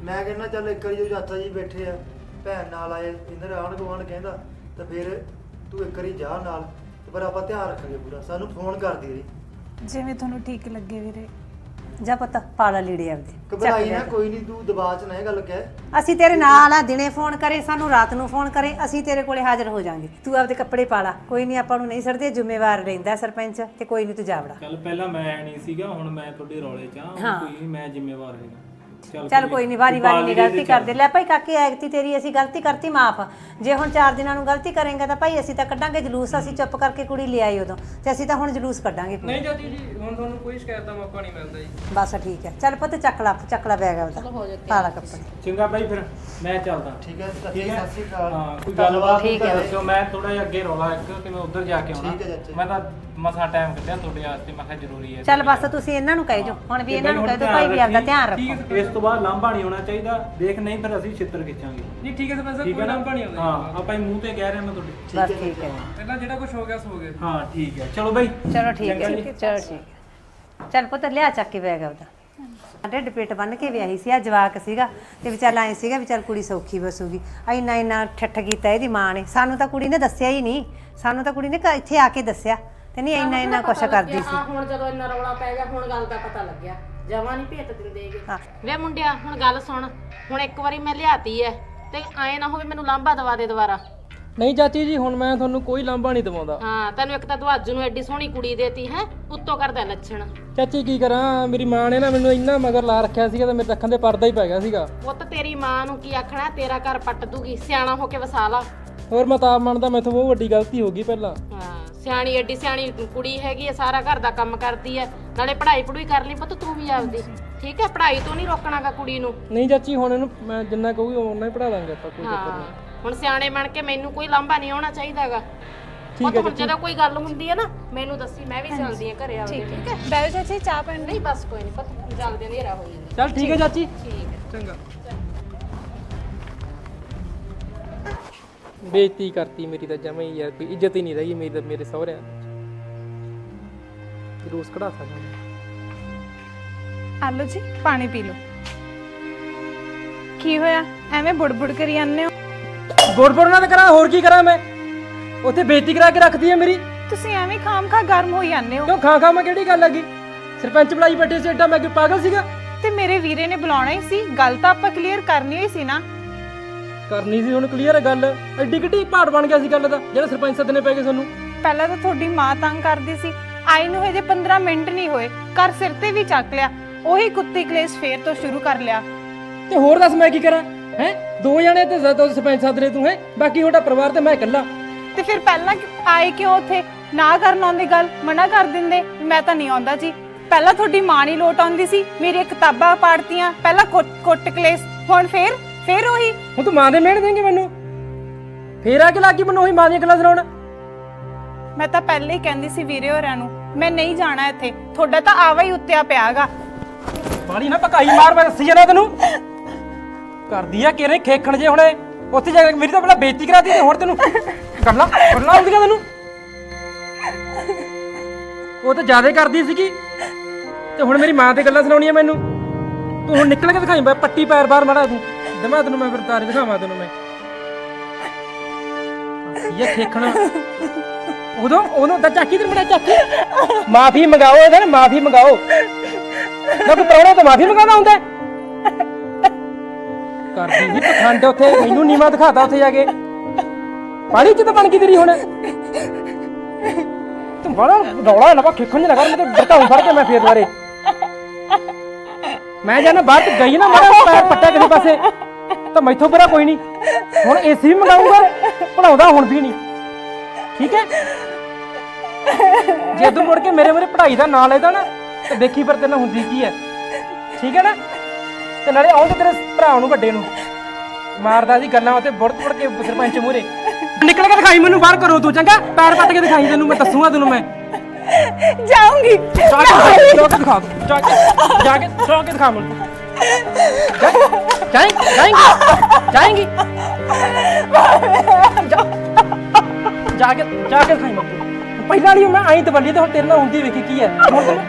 ਮੈਂ ਕਹਿੰਦਾ ਚੱਲ ਇੱਕ ਵਾਰੀ ਜੋ ਚਾਚਾ ਜੀ ਬੈਠੇ ਆ ਭੈਣ ਨਾਲ ਆਏ ਇੰਦਰ ਆਣ ਗੁਆਂਢ ਕਹਿੰਦਾ ਤਾਂ ਫਿਰ ਤੂੰ ਇੱਕ ਵਾਰੀ ਜਾ ਨਾਲ। ਪਰ ਆਪਾਂ ਧਿਆਨ ਰੱਖਾਂਗੇ ਪੂਰਾ ਸਾਨੂੰ ਫੋਨ ਕਰਦੀ ਰਹੀ। ਜਿਵੇਂ ਤੁਹਾਨੂੰ ਠੀਕ ਲੱਗੇ ਵੀਰੇ। ਜਾ ਪੁੱਤ ਪਾਲਾ ਲੀੜੇ ਆਪਦੇ ਘਬਰਾਈ ਨਾ ਕੋਈ ਨਹੀਂ ਤੂੰ ਦਬਾਅ ਚ ਨਾ ਇਹ ਗੱਲ ਕਹਿ। ਅਸੀਂ ਤੇਰੇ ਨਾਲ ਆ ਦਿਨੇ ਫੋਨ ਕਰੇ ਸਾਨੂੰ ਰਾਤ ਨੂੰ ਫੋਨ ਕਰੇ ਅਸੀਂ ਤੇਰੇ ਕੋਲੇ ਹਾਜ਼ਰ ਹੋ ਜਾਾਂਗੇ। ਤੂੰ ਆਪਦੇ ਕੱਪੜੇ ਪਾ ਲਾ ਕੋਈ ਨਹੀਂ ਆਪਾਂ ਨੂੰ ਨਹੀਂ ਸੜਦੇ ਜ਼ਿੰਮੇਵਾਰ ਰਹਿੰਦਾ ਸਰਪੰਚ ਤੇ ਕੋਈ ਨਹੀਂ ਤੂੰ ਜਾਵੜਾ ਚੱਲ ਪਹਿਲਾਂ ਮੈਂ ਨਹੀਂ ਸੀਗਾ ਹੁਣ ਮੈਂ ਤੁਹਾਡੇ ਰੌਲੇ 'ਚ ਆ ਕੋਈ ਨਹੀਂ ਮੈਂ ਜ਼ਿੰਮੇਵਾਰ ਹੈਗਾ। ਚੱਲ ਕੋਈ ਨਹੀਂ ਵਾਰੀ ਵਾਰੀ ਨਹੀਂ ਗਲਤੀ ਕਰਦੇ। ਲੈ ਭਾਈ ਕਾਕੇ ਐਗਤੀ ਤੇਰੀ ਅਸੀਂ ਗਲਤੀ ਕਰਤੀ ਮਾਫ। ਜੇ ਹੁਣ ਚਾਰ ਦਿਨਾਂ ਨੂੰ ਗਲਤੀ ਕਰੇਂਗਾ ਤਾਂ ਭਾਈ ਅਸੀਂ ਤਾਂ ਕੱਢਾਂਗੇ ਜਲੂਸ ਅਸੀਂ ਚੁੱਪ ਕਰਕੇ ਕੁੜੀ ਲਿਆਈ ਉਦੋਂ ਤੇ ਅਸੀਂ ਤਾਂ ਹੁਣ ਜਲੂਸ ਕੱਢਾਂਗੇ ਨਹੀਂ ਚਾਚੀ ਜੀ ਹੁਣ ਤੁਹਾਨੂੰ ਕੋਈ ਸ਼ਿਕਾਇਤ ਦਾ ਮੌਕਾ ਨਹੀਂ ਮਿਲਦਾ ਜੀ। ਬਸ ਠੀਕ ਹੈ। ਚੱਲ ਪੁੱਤ ਚੱਕ ਲਾ ਚੱਕ ਲਾ ਬੈਗ ਆਪਦਾ। ਪਾ ਲਾ ਕੱਪੜੇ। ਚੰਗਾ ਭਾਈ ਫਿਰ ਮੈਂ ਚੱਲਦਾ। ਠੀਕ ਹੈ ਸਤਿ ਸ਼੍ਰੀ ਅਕਾਲ। ਹਾਂ ਕੋਈ ਗੱਲਬਾਤ ਠੀਕ ਹੈ। ਦੱਸੋ ਮੈਂ ਥੋੜਾ ਜਿਹਾ ਅੱਗੇ ਰੌਲਾ ਇੱਕ ਕਿ ਮੈਂ ਉੱਧਰ ਜਾ ਕੇ ਆਉਣਾ। ਮੈਂ ਤਾਂ ਮਸਾ ਟਾਈਮ ਕੱਢਿਆ ਤੁਹਾਡੇ ਵਾਸਤੇ ਮੈਂ ਕਿਹਾ ਜ਼ਰੂਰੀ ਹੈ। ਚੱਲ ਬਸ ਤੁਸੀਂ ਇਹਨਾਂ ਨੂੰ ਕਹਿ ਜੋ ਹੁਣ ਵੀ ਇਹਨਾਂ ਨੂੰ ਕਹਿ ਦੋ ਭਾਈ ਵੀ ਆਪਦਾ ਧਿਆਨ ਰੱਖੋ। ਇਸ ਤੋਂ ਬਾਅਦ ਲਾਂਭਾ ਨਹੀਂ ਹੋਣਾ ਚਾਹੀਦਾ ਦੇਖ ਨਹੀਂ ਫਿਰ ਅਸੀਂ ਛਿੱਤਰ ਖਿੱਚਾਂਗੇ। ਜੀ ਠੀਕ ਹੈ ਠੀਕ ਕੋਈ ਲੰਬਾ ਨਹੀਂ ਆਉਂਦਾ। ਹਾਂ ਆਪਾਂ ਹੀ ਮੂੰਹ ਤੇ ਕਹਿ ਰਹੇ ਹਾਂ ਮੈਂ ਤੁਹਾਡੇ। ਬਸ ਠੀਕ ਹੈ। ਪਹਿਲਾਂ ਜਿਹੜਾ ਕੁਝ ਹੋ ਗਿਆ ਸੋ ਹੋ ਗਿਆ। ਹਾਂ ਠੀਕ ਹੈ। ਚਲੋ ਬਾਈ। ਚਲੋ ਠੀਕ ਹੈ ਚਲੋ ਠੀਕ ਹੈ। ਚੱਲ ਪੁੱਤ ਲਿਆ ਚੱਕ ਕੇ ਬੈਗ ਆਪਦਾ। ਢਿੱਡ ਪੇਟ ਬੰਨ ਕੇ ਵਿਆਹੀ ਸੀ ਆ ਜਵਾਕ ਸੀਗਾ ਤੇ ਵਿਚਾਰ ਆਏ ਸੀਗਾ ਵੀ ਚੱਲ ਕੁੜੀ ਸੌਖੀ ਬਸੂਗੀ। ਇੰਨਾ ਇੰਨਾ ਠੱਠ ਕੀਤਾ ਇਹਦੀ ਮਾਂ ਨੇ। ਸਾਨੂੰ ਤਾਂ ਕੁੜੀ ਨੇ ਦੱਸਿਆ ਹੀ ਨਹੀਂ। ਸਾਨੂੰ ਤਾਂ ਕੁੜੀ ਨੇ ਇੱਥੇ ਆ ਕੇ ਦੱਸਿਆ। ਤੇ ਨਹੀਂ ਇੰਨਾ ਇੰਨਾ ਕੁਛ ਕਰਦੀ ਸੀ। ਹੁਣ ਜਦੋਂ ਇੰਨਾ ਰੌਲਾ ਪੈ ਗਿਆ ਹੁਣ ਗੱਲ ਦਾ ਪਤਾ ਲੱਗਿਆ। ਜਮਾ ਨਹੀਂ ਭੇਤ ਦਿੰਦੇਗੇ ਹਾਂ। ਵੇ ਮੁੰਡਿਆ ਹੁਣ ਗੱਲ ਸੁਣ। ਹੁਣ ਇੱਕ ਵਾਰੀ ਮੈਂ ਲਿਆਤੀ ਐ ਤੇ ਐ ਨਾ ਹੋਵੇ ਮੈਨੂੰ ਲਾਂਭਾ ਦਵਾ ਦੇ ਦੁਬਾਰਾ। ਨਹੀਂ ਚਾਚੀ ਜੀ ਹੁਣ ਮੈਂ ਤੁਹਾਨੂੰ ਕੋਈ ਲਾਂਭਾ ਨਹੀਂ ਦਵਾਉਂਦਾ। ਹਾਂ ਤੈਨੂੰ ਇੱਕ ਤਾਂ ਦੁਹਾਜੂ ਨੂੰ ਐਡੀ ਸੋਹਣੀ ਕੁੜੀ ਦੇਤੀ ਹੈ ਉੱਤੋਂ ਕਰਦਾ ਲੱਛਣ। ਚਾਚੀ ਕੀ ਕਰਾਂ ਮੇਰੀ ਮਾਂ ਨੇ ਨਾ ਮੈਨੂੰ ਇੰਨਾ ਮਗਰ ਲਾ ਰੱਖਿਆ ਸੀਗਾ ਤੇ ਮੇਰੇ ਅੱਖਾਂ ਦੇ ਪਰਦਾ ਹੀ ਪੈ ਗਿਆ ਸੀਗਾ। ਪੁੱਤ ਤੇਰੀ ਮਾਂ ਨੂੰ ਕੀ ਆਖਣਾ ਤੇਰਾ ਘਰ ਪੱਟ ਦੂਗੀ ਸਿਆਣਾ ਹੋ ਕੇ ਵਸਾ ਲਾ। ਹੋਰ ਮੈਂ ਤਾਂ ਆਪ ਮੰਨਦਾ ਮੈਥੋਂ ਬਹੁਤ ਵੱਡੀ ਗਲਤੀ ਹੋ ਗਈ ਪਹਿਲਾਂ। ਹਾਂ। ਸਿਆਣੀ ਐਡੀ ਸਿਆਣੀ ਕੁੜੀ ਹੈਗੀ ਐ ਸਾਰਾ ਘਰ ਦਾ ਕੰਮ ਕਰਦੀ ਐ ਨਾਲੇ ਪੜ੍ਹਾਈ ਪੜੂਈ ਕਰ ਲਈ ਪੁੱਤ ਤੂੰ ਵੀ ਆਪਦੀ। ਠੀਕ ਐ ਪੜ੍ਹਾਈ ਤੋਂ ਨਹੀਂ ਰੋਕਣਾਗਾ ਕੁੜੀ ਨੂੰ। ਨਹੀਂ ਚਾਚੀ ਹੁਣ ਇਹਨੂੰ ਮੈਂ ਜਿੰਨਾ ਕਹੂਗੀ ਓਨਾ ਹੀ ਪੜਾ ਦਾਂਗੇ ਆਪਾਂ ਕੋਈ ਚੱਕਰ ਹਾਂ ਨਹੀਂ ਹੁਣ ਸਿਆਣੇ ਬਣ ਕੇ ਮੈਨੂੰ ਕੋਈ ਲਾਂਭਾ ਨਹੀਂ ਆਉਣਾ ਚਾਹੀਦਾਗਾ ਠੀਕ ਹੈ ਹੁਣ ਜਦੋਂ ਕੋਈ ਗੱਲ ਹੁੰਦੀ ਹੈ ਨਾ ਮੈਨੂੰ ਦੱਸੀ ਮੈਂ ਵੀ ਚੱਲਦੀ ਆ ਘਰੇ ਆਉਂਦੇ ਠੀਕ ਹੈ। ਬੈਠੋ ਚਾਚੀ ਚਾਹ ਪੈਣ। ਨਹੀਂ ਬਸ ਕੋਈ ਨਹੀਂ ਪਤਾ ਜਲਦੀ ਹਨੇਰਾ ਹੋ ਜਾਂਦਾ। ਚੱਲ ਠੀਕ ਹੈ ਚਾਚੀ। ਠੀਕ ਹੈ ਚੰਗਾ। ਬੇਇੱਜ਼ਤੀ ਕਰਤੀ ਮੇਰੀ ਤਾਂ ਜਮਾ ਹੀ ਯਾਰ ਕੋਈ ਇੱਜ਼ਤ ਹੀ ਨਹੀਂ ਰਹੀ ਮੇਰੀ ਤਾਂ ਮੇਰੇ ਸਹੁਰਿਆਂ ਜਲੂਸ ਕਢਾ ਸਕਦਾ ਆਲੋ ਜੀ ਪਾਣੀ ਪੀ ਲਓ। ਕੀ ਹੋਇਆ? ਐਵੇਂ ਬੁੜਬੁੜ ਕਰੀ ਜਾਂਦੇ ਹੋ? ਬੋੜ ਨਾ ਤਾਂ ਕਰਾਂ ਹੋਰ ਕੀ ਕਰਾਂ ਮੈਂ? ਉੱਥੇ ਬੇਇੱਜ਼ਤੀ ਕਰਾ ਕੇ ਰੱਖਦੀ ਹੈ ਮੇਰੀ। ਤੁਸੀਂ ਐਵੇਂ ਖਾਮ ਖਾ ਗਰਮ ਹੋਈ ਜਾਂਦੇ ਹੋ। ਕਿਉਂ ਖਾ ਖਾ ਮੈਂ ਕਿਹੜੀ ਗੱਲ ਲੱਗੀ ਸਰਪੰਚ ਬੁਲਾਈ ਬੈਠੇ ਸੀ ਐਡਾ ਮੈਂ ਕਿ ਪਾਗਲ ਸੀਗਾ? ਤੇ ਮੇਰੇ ਵੀਰੇ ਨੇ ਬੁਲਾਉਣਾ ਹੀ ਸੀ ਗੱਲ ਤਾਂ ਆਪਾਂ ਕਲੀਅਰ ਕਰਨੀ ਹੋਈ ਸੀ ਨਾ। ਕਰਨੀ ਸੀ ਹੁਣ ਕਲੀਅਰ ਗੱਲ। ਐਡੀ ਕਿੱਡੀ ਪਹਾੜ ਬਣ ਗਿਆ ਸੀ ਗੱਲ ਦਾ ਜਿਹੜਾ ਸਰਪੰਚ ਸੱਦਨੇ ਪੈ ਗਏ ਸਾਨੂੰ। ਪਹਿਲਾਂ ਤਾਂ ਤੁਹਾਡੀ ਮਾਂ ਤੰਗ ਕਰਦੀ ਸੀ। ਆਈ ਨੂੰ ਹਜੇ 15 ਮਿੰਟ ਨਹੀਂ ਹੋਏ ਘਰ ਸਿਰ ਤੇ ਵੀ ਚੱਕ ਲਿਆ। ਉਹੀ ਕੁੱਤੀ ਕਲੇਸ਼ ਫੇਰ ਤੋਂ ਸ਼ੁਰੂ ਕਰ ਲਿਆ। ਤੇ ਹੋਰ ਦੱਸ ਮੈਂ ਕੀ ਕਰਾਂ ਹੈ? ਦੋ ਜਣੇ ਤੇ ਜ਼ਦੋਂ ਸਰਪੰਚ ਸੱਦਨੇ ਤੂੰ ਹੈ? ਬਾਕੀ ਤੁਹਾਡਾ ਪਰਿਵਾਰ ਤੇ ਮੈਂ ਇਕੱਲਾ। ਤੇ ਫਿਰ ਪਹਿਲਾਂ ਆਏ ਕਿਉਂ ਉੱਥੇ? ਨਾ ਕਰਨ ਆਉਂਦੀ ਗੱਲ ਮਨਾ ਕਰ ਦਿੰਦੇ ਮੈਂ ਤਾਂ ਨਹੀਂ ਆਉਂਦਾ ਜੀ। ਪਹਿਲਾਂ ਤੁਹਾਡੀ ਮਾਂ ਨਹੀਂ ਲੋਟ ਆਉਂਦੀ ਸੀ ਮੇਰੀਆਂ ਕਿਤਾਬਾਂ ਪਾੜਤੀਆਂ ਪਹਿਲਾਂ ਕੁੱਟ ਕਲੇਸ਼ ਹੁਣ ਫੇਰ? ਫੇਰ ਉਹੀ? ਹੁਣ ਤੂੰ ਮਾਂ ਦੇ ਮਿਹਣ ਦੇਂਗੇ ਮੈਨੂੰ? ਫੇਰ ਆ ਕੇ ਲੱਗੀ ਮੈਨੂੰ ਉਹੀ ਮਾਂ ਦੀਆਂ ਗੱਲਾਂ ਸੁਣਾਉਣ? ਮੈਂ ਤਾਂ ਪਹਿਲੇ ਹੀ ਕਹਿੰਦੀ ਸੀ ਵੀਰੇ ਹੋਰਾਂ ਨੂੰ ਮੈਂ ਨਹੀਂ ਜਾਣਾ ਇੱਥੇ ਤੁਹਾਡਾ ਤਾਂ ਆਵਾ ਹੀ ਉੱਤਿਆ ਪਿਆਗਾ। ਬਾਲੀ ਨਾ ਪਕਾਈ ਮਾਰ ਮੈਂ ਦੱਸੀ ਜਾਣਾ ਤੈਨੂੰ। ਕਰਦੀ ਆ ਕਿਰੇ ਖੇਖਣ ਜੇ ਹੁਣੇ। ਉੱਥੇ ਜਾ ਕੇ ਮੇਰੀ ਤਾਂ ਪਹਿਲਾਂ ਬੇਇੱਜ਼ਤੀ ਕਰਾਤੀ ਤੇ ਹੁਣ ਤੈਨੂੰ ਕਰਨਾ ਕਰਨਾ ਹੁੰਦੀਆਂ ਤੈਨੂੰ। ਉਹ ਤਾਂ ਜ਼ਿਆਦਾ ਕਰਦੀ ਸੀਗੀ। ਤੇ ਹੁਣ ਮੇਰੀ ਮਾਂ ਤੇ ਗੱਲਾਂ ਸੁਣਾਉਣੀਆਂ ਮੈਨੂੰ। ਤੂੰ ਹੁਣ ਨਿਕਲ ਕੇ ਦਿਖਾਈ ਪੱਟੀ ਪੈਰ ਬਾਹਰ ਮਾੜਾ ਤੂੰ। ਦਮਾ ਤੈਨੂੰ ਮੈਂ ਫਿਰ ਤਾਰੇ ਦਿਖਾਵਾਂ ਤੈਨੂੰ ਮੈਂ। ਇਹ ਖੇਖਣ। ਉਦੋਂ ਉਹਨੂੰ ਤਾਂ ਚਾਕੀ ਤੇ ਮੇਰਾ ਚਾਕੀ। ਮਾਫੀ ਮੰਗਾਓ, ਇਹਦਾ ਨਾ ਮਾਫੀ ਮੰਗਾਓ। ਨਾ ਕੋਈ ਪ੍ਰਾਹੁਣਾ ਤਾਂ ਮਾਫੀ ਮੰਗਾਉਂਦਾ ਹੁੰਦਾ ਹੈ? ਕਰਦੀ ਸੀ ਪਖੰਡ ਉੱਥੇ, ਮੈਨੂੰ ਨੀਵਾ ਦਿਖਾਤਾ ਉੱਥੇ ਜਾ ਕੇ। ਪਾਣੀ ਚ ਤਾਂ ਬਣ ਗਈ ਤੇਰੀ ਹੁਣ। ਤੂੰ ਬੜਾ ਰੌਲਾ ਨਾ ਪਾ, ਖੇਖਣ ਨਹੀਂ ਲਗਾ ਮੈਂ ਤੇ ਬਰਤਾਉਂ ਫੜ ਕੇ ਮੈਂ ਫੇਰ ਦੁਆਰੇ ਮੈਂ ਜਾਣਾ ਬਾਹਰ ਤੇ ਗਈ ਨਾ ਮੇਰਾ ਪੈਰ ਪੱਟਿਆ ਕਿਸੇ ਪਾਸੇ। ਤਾਂ ਮੈਥੋਂ ਬੁਰਾ ਕੋਈ ਨਹੀਂ। ਹੁਣ ਏਸੀ ਵੀ ਮੰਗਾਉਂਗਾ ਪੜਾਉਂਦਾ ਹੁਣ ਵੀ ਨਹੀਂ। ਠੀਕ ਹੈ? ਜੇ ਤੂੰ ਮੁੜ ਕੇ ਮੇਰੇ ਮੇਰੇ ਪੜ੍ਹਾਈ ਦਾ ਨਾਂ ਲੈਦਾ ਨਾ ਤੇ ਦੇਖੀ ਫਿਰ ਤੈਨੂੰ ਹੁੰਦੀ ਕੀ ਹੈ। ਠੀਕ ਹੈ ਨਾ? ਤੇ ਨਾਲੇ ਆਉਂਦੇ ਤੇਰੇ ਭਰਾ ਨੂੰ ਵੱਡੇ ਨੂੰ। ਮਾਰਦਾ ਸੀ ਗੱਲਾਂ ਉੱਤੇ ਬੁੜਤ ਬੁੜ ਕੇ ਸਰਪੰਚ ਮੂਹਰੇ। ਨਿਕਲ ਕੇ ਦਿਖਾਈ ਮੈਨੂੰ ਬਾਹਰ ਕਰੋ ਤੂੰ ਚੰਗਾ? ਪੈਰ ਪੱਟ ਕੇ ਦਿਖਾਈ ਤੈਨੂੰ ਮੈਂ ਦੱਸੂਗਾ ਤੈਨੂੰ ਮੈਂ। ਜਾਊਂਗੀ। ਜਾ ਕੇ ਜਾ ਕੇ ਦਿਖਾ ਦੂੰ ਜਾ ਕੇ ਜਾ ਕੇ ਜਾ ਕੇ ਦਿਖਾ ਮੈਨੂੰ। ਜਾਏਂ ਜਾਏਂਗੀ ਜਾਏਂਗੀ ਜਾ- ਜਾ ਕੇ ਜਾ ਪਹਿਲਾਂ ਨਹੀਂ ਮੈਂ ਆਈ ਦਵੱਲੀ ਤੇ ਹੁਣ ਤੇਰੇ ਨਾਲ ਹੁੰਦੀ ਵੇਖੀ ਕੀ ਹੈ। ਹੁਣ ਤੈਨੂੰ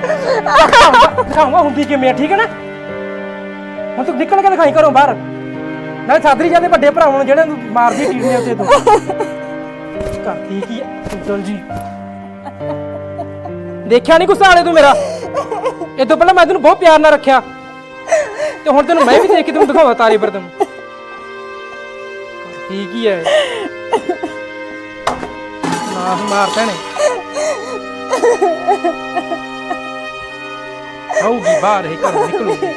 ਦਿਖਾਊਂਗਾ- ਹੁੰਦੀ ਕਿਵੇਂ ਹੈ, ਠੀਕ ਹੈ ਨਾ? ਹੁਣ ਤੂੰ ਨਿਕਲ ਕੇ ਦਿਖਾਈ ਘਰੋਂ ਬਾਹਰ। ਨਾਲ ਸਾਦਰੀ ਜਾਂਦੇ ਵੱਡੇ ਭਰਾਵਾਂ ਨੂੰ ਜਿਹੜੇ ਨੂੰ ਮਾਰਦੀ ਟੀੜੀਆਂ ਉੱਤੇ ਤੂੰ। ਕਰਦੀ ਕੀ ਹੈ ਚਲ ਜੀ। ਦੇਖਿਆ ਨਹੀਂ ਗੁੱਸਾ ਵਾਲੇ ਤੂੰ ਮੇਰਾ? ਇਹ ਤੋਂ ਪਹਿਲਾਂ ਮੈਂ ਤੈਨੂੰ ਬਹੁਤ ਪਿਆਰ ਨਾਲ ਰੱਖਿਆ। ਤੇ ਹੁਣ ਤੈਨੂੰ ਮੈਂ ਵੀ ਦੇਖ ਕੇ ਤੈਨੂੰ ਦਿਖਾਵਾਂ ਤਾਰੇ ਪਰ ਤੈਨੂੰ ਠੀਕ ਹੀ ਹੈ ਨਾ ਮਾਰਤਾ ਨੇ ਆਊਗੀ ਬਾਹਰ ਇਹ ਘਰੋਂ ਨਿਕਲੂਗੀ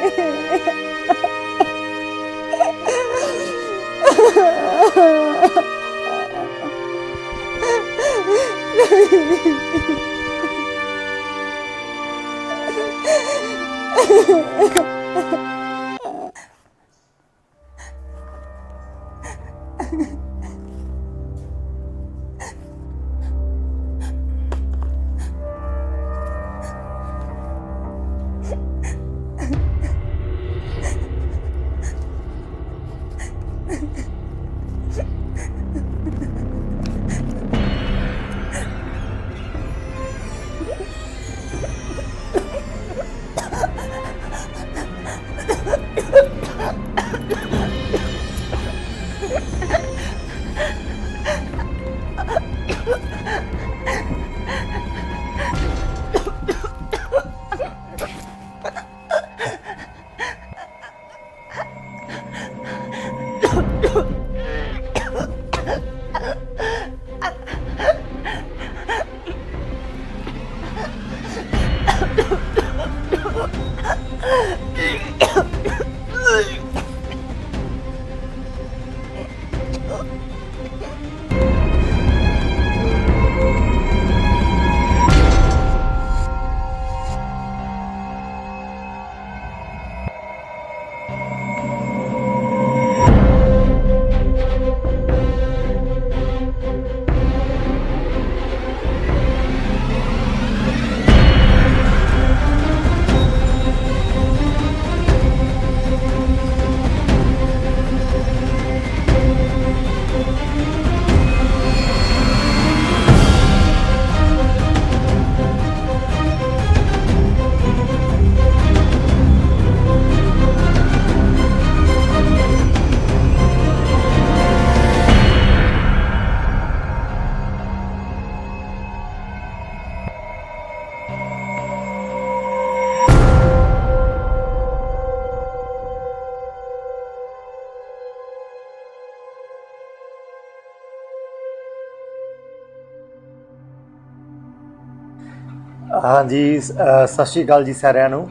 ਹਾਂਜੀ ਸ- ਅ, ਸਤਿ ਸ਼੍ਰੀ ਅਕਾਲ ਜੀ ਸਾਰਿਆਂ ਨੂੰ।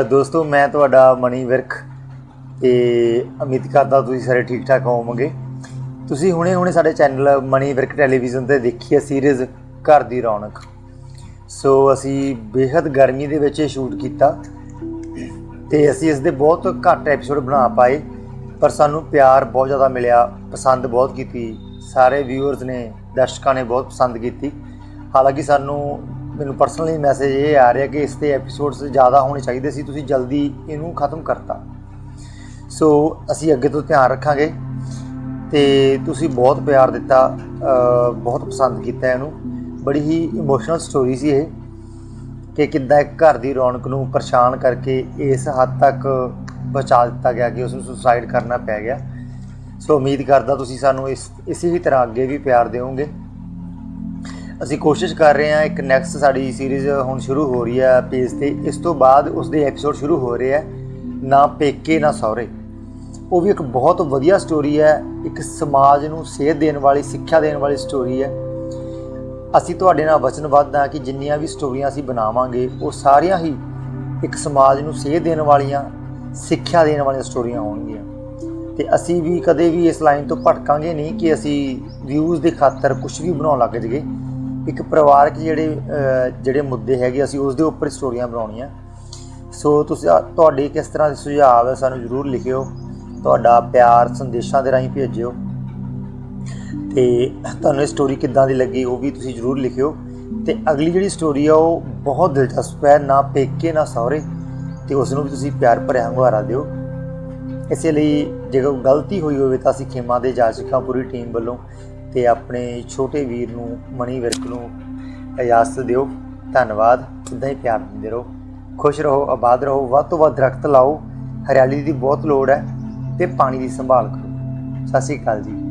ਅ, ਦੋਸਤੋ ਮੈਂ ਤੁਹਾਡਾ ਮਣੀ ਵਿਰਕ ਤੇ ਉਮੀਦ ਕਰਦਾ ਤੁਸੀਂ ਸਾਰੇ ਠੀਕ ਠਾਕ ਹੋਵੋਗੇ। ਤੁਸੀਂ ਹੁਣੇ ਹੁਣੇ ਸਾਡੇ ਚੈਨਲ ਮਣੀ ਵਿਰਕ ਟੈਲੀਵਿਜ਼ਨ ਤੇ ਦੇਖੀ ਹੈ ਸੀਰੀਜ਼ ਘਰ ਦੀ ਰੌਣਕ। ਸੋ ਅਸੀਂ ਬੇਹੱਦ ਗਰਮੀ ਦੇ ਵਿੱਚ ਇਹ ਸ਼ੂਟ ਕੀਤਾ ਤੇ ਅਸੀਂ ਇਸ ਦੇ ਬਹੁਤ ਘੱਟ ਐਪੀਸੋਡ ਬਣਾ ਪਾਏ ਪਰ ਸਾਨੂੰ ਪਿਆਰ ਬਹੁਤ ਜ਼ਿਆਦਾ ਮਿਲਿਆ ਪਸੰਦ ਬਹੁਤ ਕੀਤੀ ਸਾਰੇ ਵਿਊਅਰਸ ਨੇ ਦਰਸ਼ਕਾਂ ਨੇ ਬਹੁਤ ਪਸੰਦ ਕੀਤੀ। ਹਾਲਾਂਕਿ ਸਾਨੂੰ ਮੈਨੂੰ ਪਰਸਨਲੀ ਮੈਸੇਜ ਇਹ ਆ ਰਿਹਾ ਕਿ ਇਸ 'ਤੇ ਐਪੀਸੋਡਸ ਜ਼ਿਆਦਾ ਹੋਣੇ ਚਾਹੀਦੇ ਸੀ, ਤੁਸੀਂ ਜਲਦੀ ਇਹਨੂੰ ਖਤਮ ਕਰਤਾ। ਸੋ ਅਸੀਂ ਅੱਗੇ ਤੋਂ ਧਿਆਨ ਰੱਖਾਂਗੇ ਤੇ ਤੁਸੀਂ ਬਹੁਤ ਪਿਆਰ ਦਿੱਤਾ ਬਹੁਤ ਪਸੰਦ ਕੀਤਾ ਇਹਨੂੰ। ਬੜੀ ਹੀ ਇਮੋਸ਼ਨਲ ਸਟੋਰੀ ਸੀ ਇਹ ਕਿ ਕਿੱਦਾਂ ਇੱਕ ਘਰ ਦੀ ਰੌਣਕ ਨੂੰ ਪਰੇਸ਼ਾਨ ਕਰਕੇ ਇਸ ਹੱਦ ਤੱਕ ਬਚਾ ਦਿੱਤਾ ਗਿਆ ਕਿ ਉਸ ਨੂੰ ਸੁਸਾਈਡ ਕਰਨਾ ਪੈ ਗਿਆ। ਸੋ ਉਮੀਦ ਕਰਦਾ ਤੁਸੀਂ ਸਾਨੂੰ ਇਸ, ਇਸੇ ਹੀ ਤਰ੍ਹਾਂ ਅੱਗੇ ਵੀ ਪਿਆਰ ਦਿਓਗੇ। ਅਸੀਂ ਕੋਸ਼ਿਸ਼ ਕਰ ਰਹੇ ਹਾਂ, ਇੱਕ ਨੈਕਸਟ ਸਾਡੀ ਸੀਰੀਜ਼ ਹੁਣ ਸ਼ੁਰੂ ਹੋ ਰਹੀ ਹੈ ਪੇਜ ਤੇ। ਇਸ ਤੋਂ ਬਾਅਦ ਉਸ ਦੇ ਐਪੀਸੋਡ ਸ਼ੁਰੂ ਹੋ ਰਹੇ ਹੈ, ਨਾ ਪੇਕੇ, ਨਾ ਸਹੁਰੇ। ਉਹ ਵੀ ਇੱਕ ਬਹੁਤ ਵਧੀਆ ਸਟੋਰੀ ਹੈ, ਇੱਕ ਸਮਾਜ ਨੂੰ ਸੇਧ ਦੇਣ ਵਾਲੀ, ਸਿੱਖਿਆ ਦੇਣ ਵਾਲੀ ਸਟੋਰੀ ਹੈ। ਅਸੀਂ ਤੁਹਾਡੇ ਨਾਲ ਵਚਨਬੱਧ ਹਾਂ ਕਿ ਜਿੰਨੀਆਂ ਵੀ ਸਟੋਰੀਆਂ ਅਸੀਂ ਬਣਾਵਾਂਗੇ, ਉਹ ਸਾਰੀਆਂ ਹੀ ਇੱਕ ਸਮਾਜ ਨੂੰ ਸੇਧ ਦੇਣ ਵਾਲੀਆਂ, ਸਿੱਖਿਆ ਦੇਣ ਵਾਲੀਆਂ ਸਟੋਰੀਆਂ ਹੋਣਗੀਆਂ। ਤੇ ਅਸੀਂ ਵੀ ਕਦੇ ਵੀ ਇਸ ਲਾਈਨ ਤੋਂ ਭਟਕਾਂਗੇ ਨਹੀਂ ਕਿ ਅਸੀਂ ਵਿਊਜ਼ ਦੇ ਖਾਤਰ ਕੁਝ ਵੀ ਬਣਾਉਣ ਲੱਗ ਜਗੇ ਇੱਕ ਪਰਿਵਾਰਕ ਜਿਹੜੇ ਜਿਹੜੇ ਮੁੱਦੇ ਹੈਗੇ, ਅਸੀਂ ਉਸ ਦੇ ਉੱਪਰ ਸਟੋਰੀਆਂ ਬਣਾਉਣੀਆਂ। ਸੋ ਤੁਸੀਂ ਤੁਹਾਡੇ ਕਿਸ ਤਰ੍ਹਾਂ ਦੇ ਸੁਝਾਅ ਹੈ ਸਾਨੂੰ ਜ਼ਰੂਰ ਲਿਖਿਓ। ਤੁਹਾਡਾ ਪਿਆਰ ਸੰਦੇਸ਼ਾਂ ਦੇ ਰਾਹੀਂ ਭੇਜਿਓ। ਤੇ ਤੁਹਾਨੂੰ ਇਹ ਸਟੋਰੀ ਕਿੱਦਾਂ ਦੀ ਲੱਗੀ, ਉਹ ਵੀ ਤੁਸੀਂ ਜ਼ਰੂਰ ਲਿਖਿਓ। ਤੇ ਅਗਲੀ ਜਿਹੜੀ ਸਟੋਰੀ ਆ, ਉਹ ਬਹੁਤ ਦਿਲਚਸਪ ਹੈ, ਨਾ ਪੇਕੇ, ਨਾ ਸਹੁਰੇ। ਤੇ ਉਸ ਨੂੰ ਵੀ ਤੁਸੀਂ ਪਿਆਰ ਭਰਿਆ ਹੰਗਾਰਾ ਦਿਓ। ਇਸੇ ਲਈ ਜੇਕਰ ਕੋਈ ਗਲਤੀ ਹੋਈ ਹੋਵੇ ਤਾਂ ਅਸੀਂ ਖੇਮਾ ਦੇ ਜਾਚਕਾਂ ਪੂਰੀ ਟੀਮ ਵੱਲੋਂ ਤੇ ਆਪਣੇ ਛੋਟੇ ਵੀਰ ਨੂੰ, ਮਣੀ ਵਿਰਕ ਨੂੰ ਇਜਾਜ਼ਤ ਦਿਓ। ਧੰਨਵਾਦ। ਇਦਾਂ ਹੀ ਪਿਆਰ ਦਿੰਦੇ ਰਹੋ। ਖੁਸ਼ ਰਹੋ, ਆਬਾਦ ਰਹੋ। ਵੱਧ ਤੋਂ ਵੱਧ ਦਰਖਤ ਲਾਓ। ਹਰਿਆਲੀ ਦੀ ਬਹੁਤ ਲੋੜ ਹੈ ਤੇ ਪਾਣੀ ਦੀ ਸੰਭਾਲ ਕਰੋ। ਸਤਿ ਸ਼੍ਰੀ ਅਕਾਲ ਜੀ।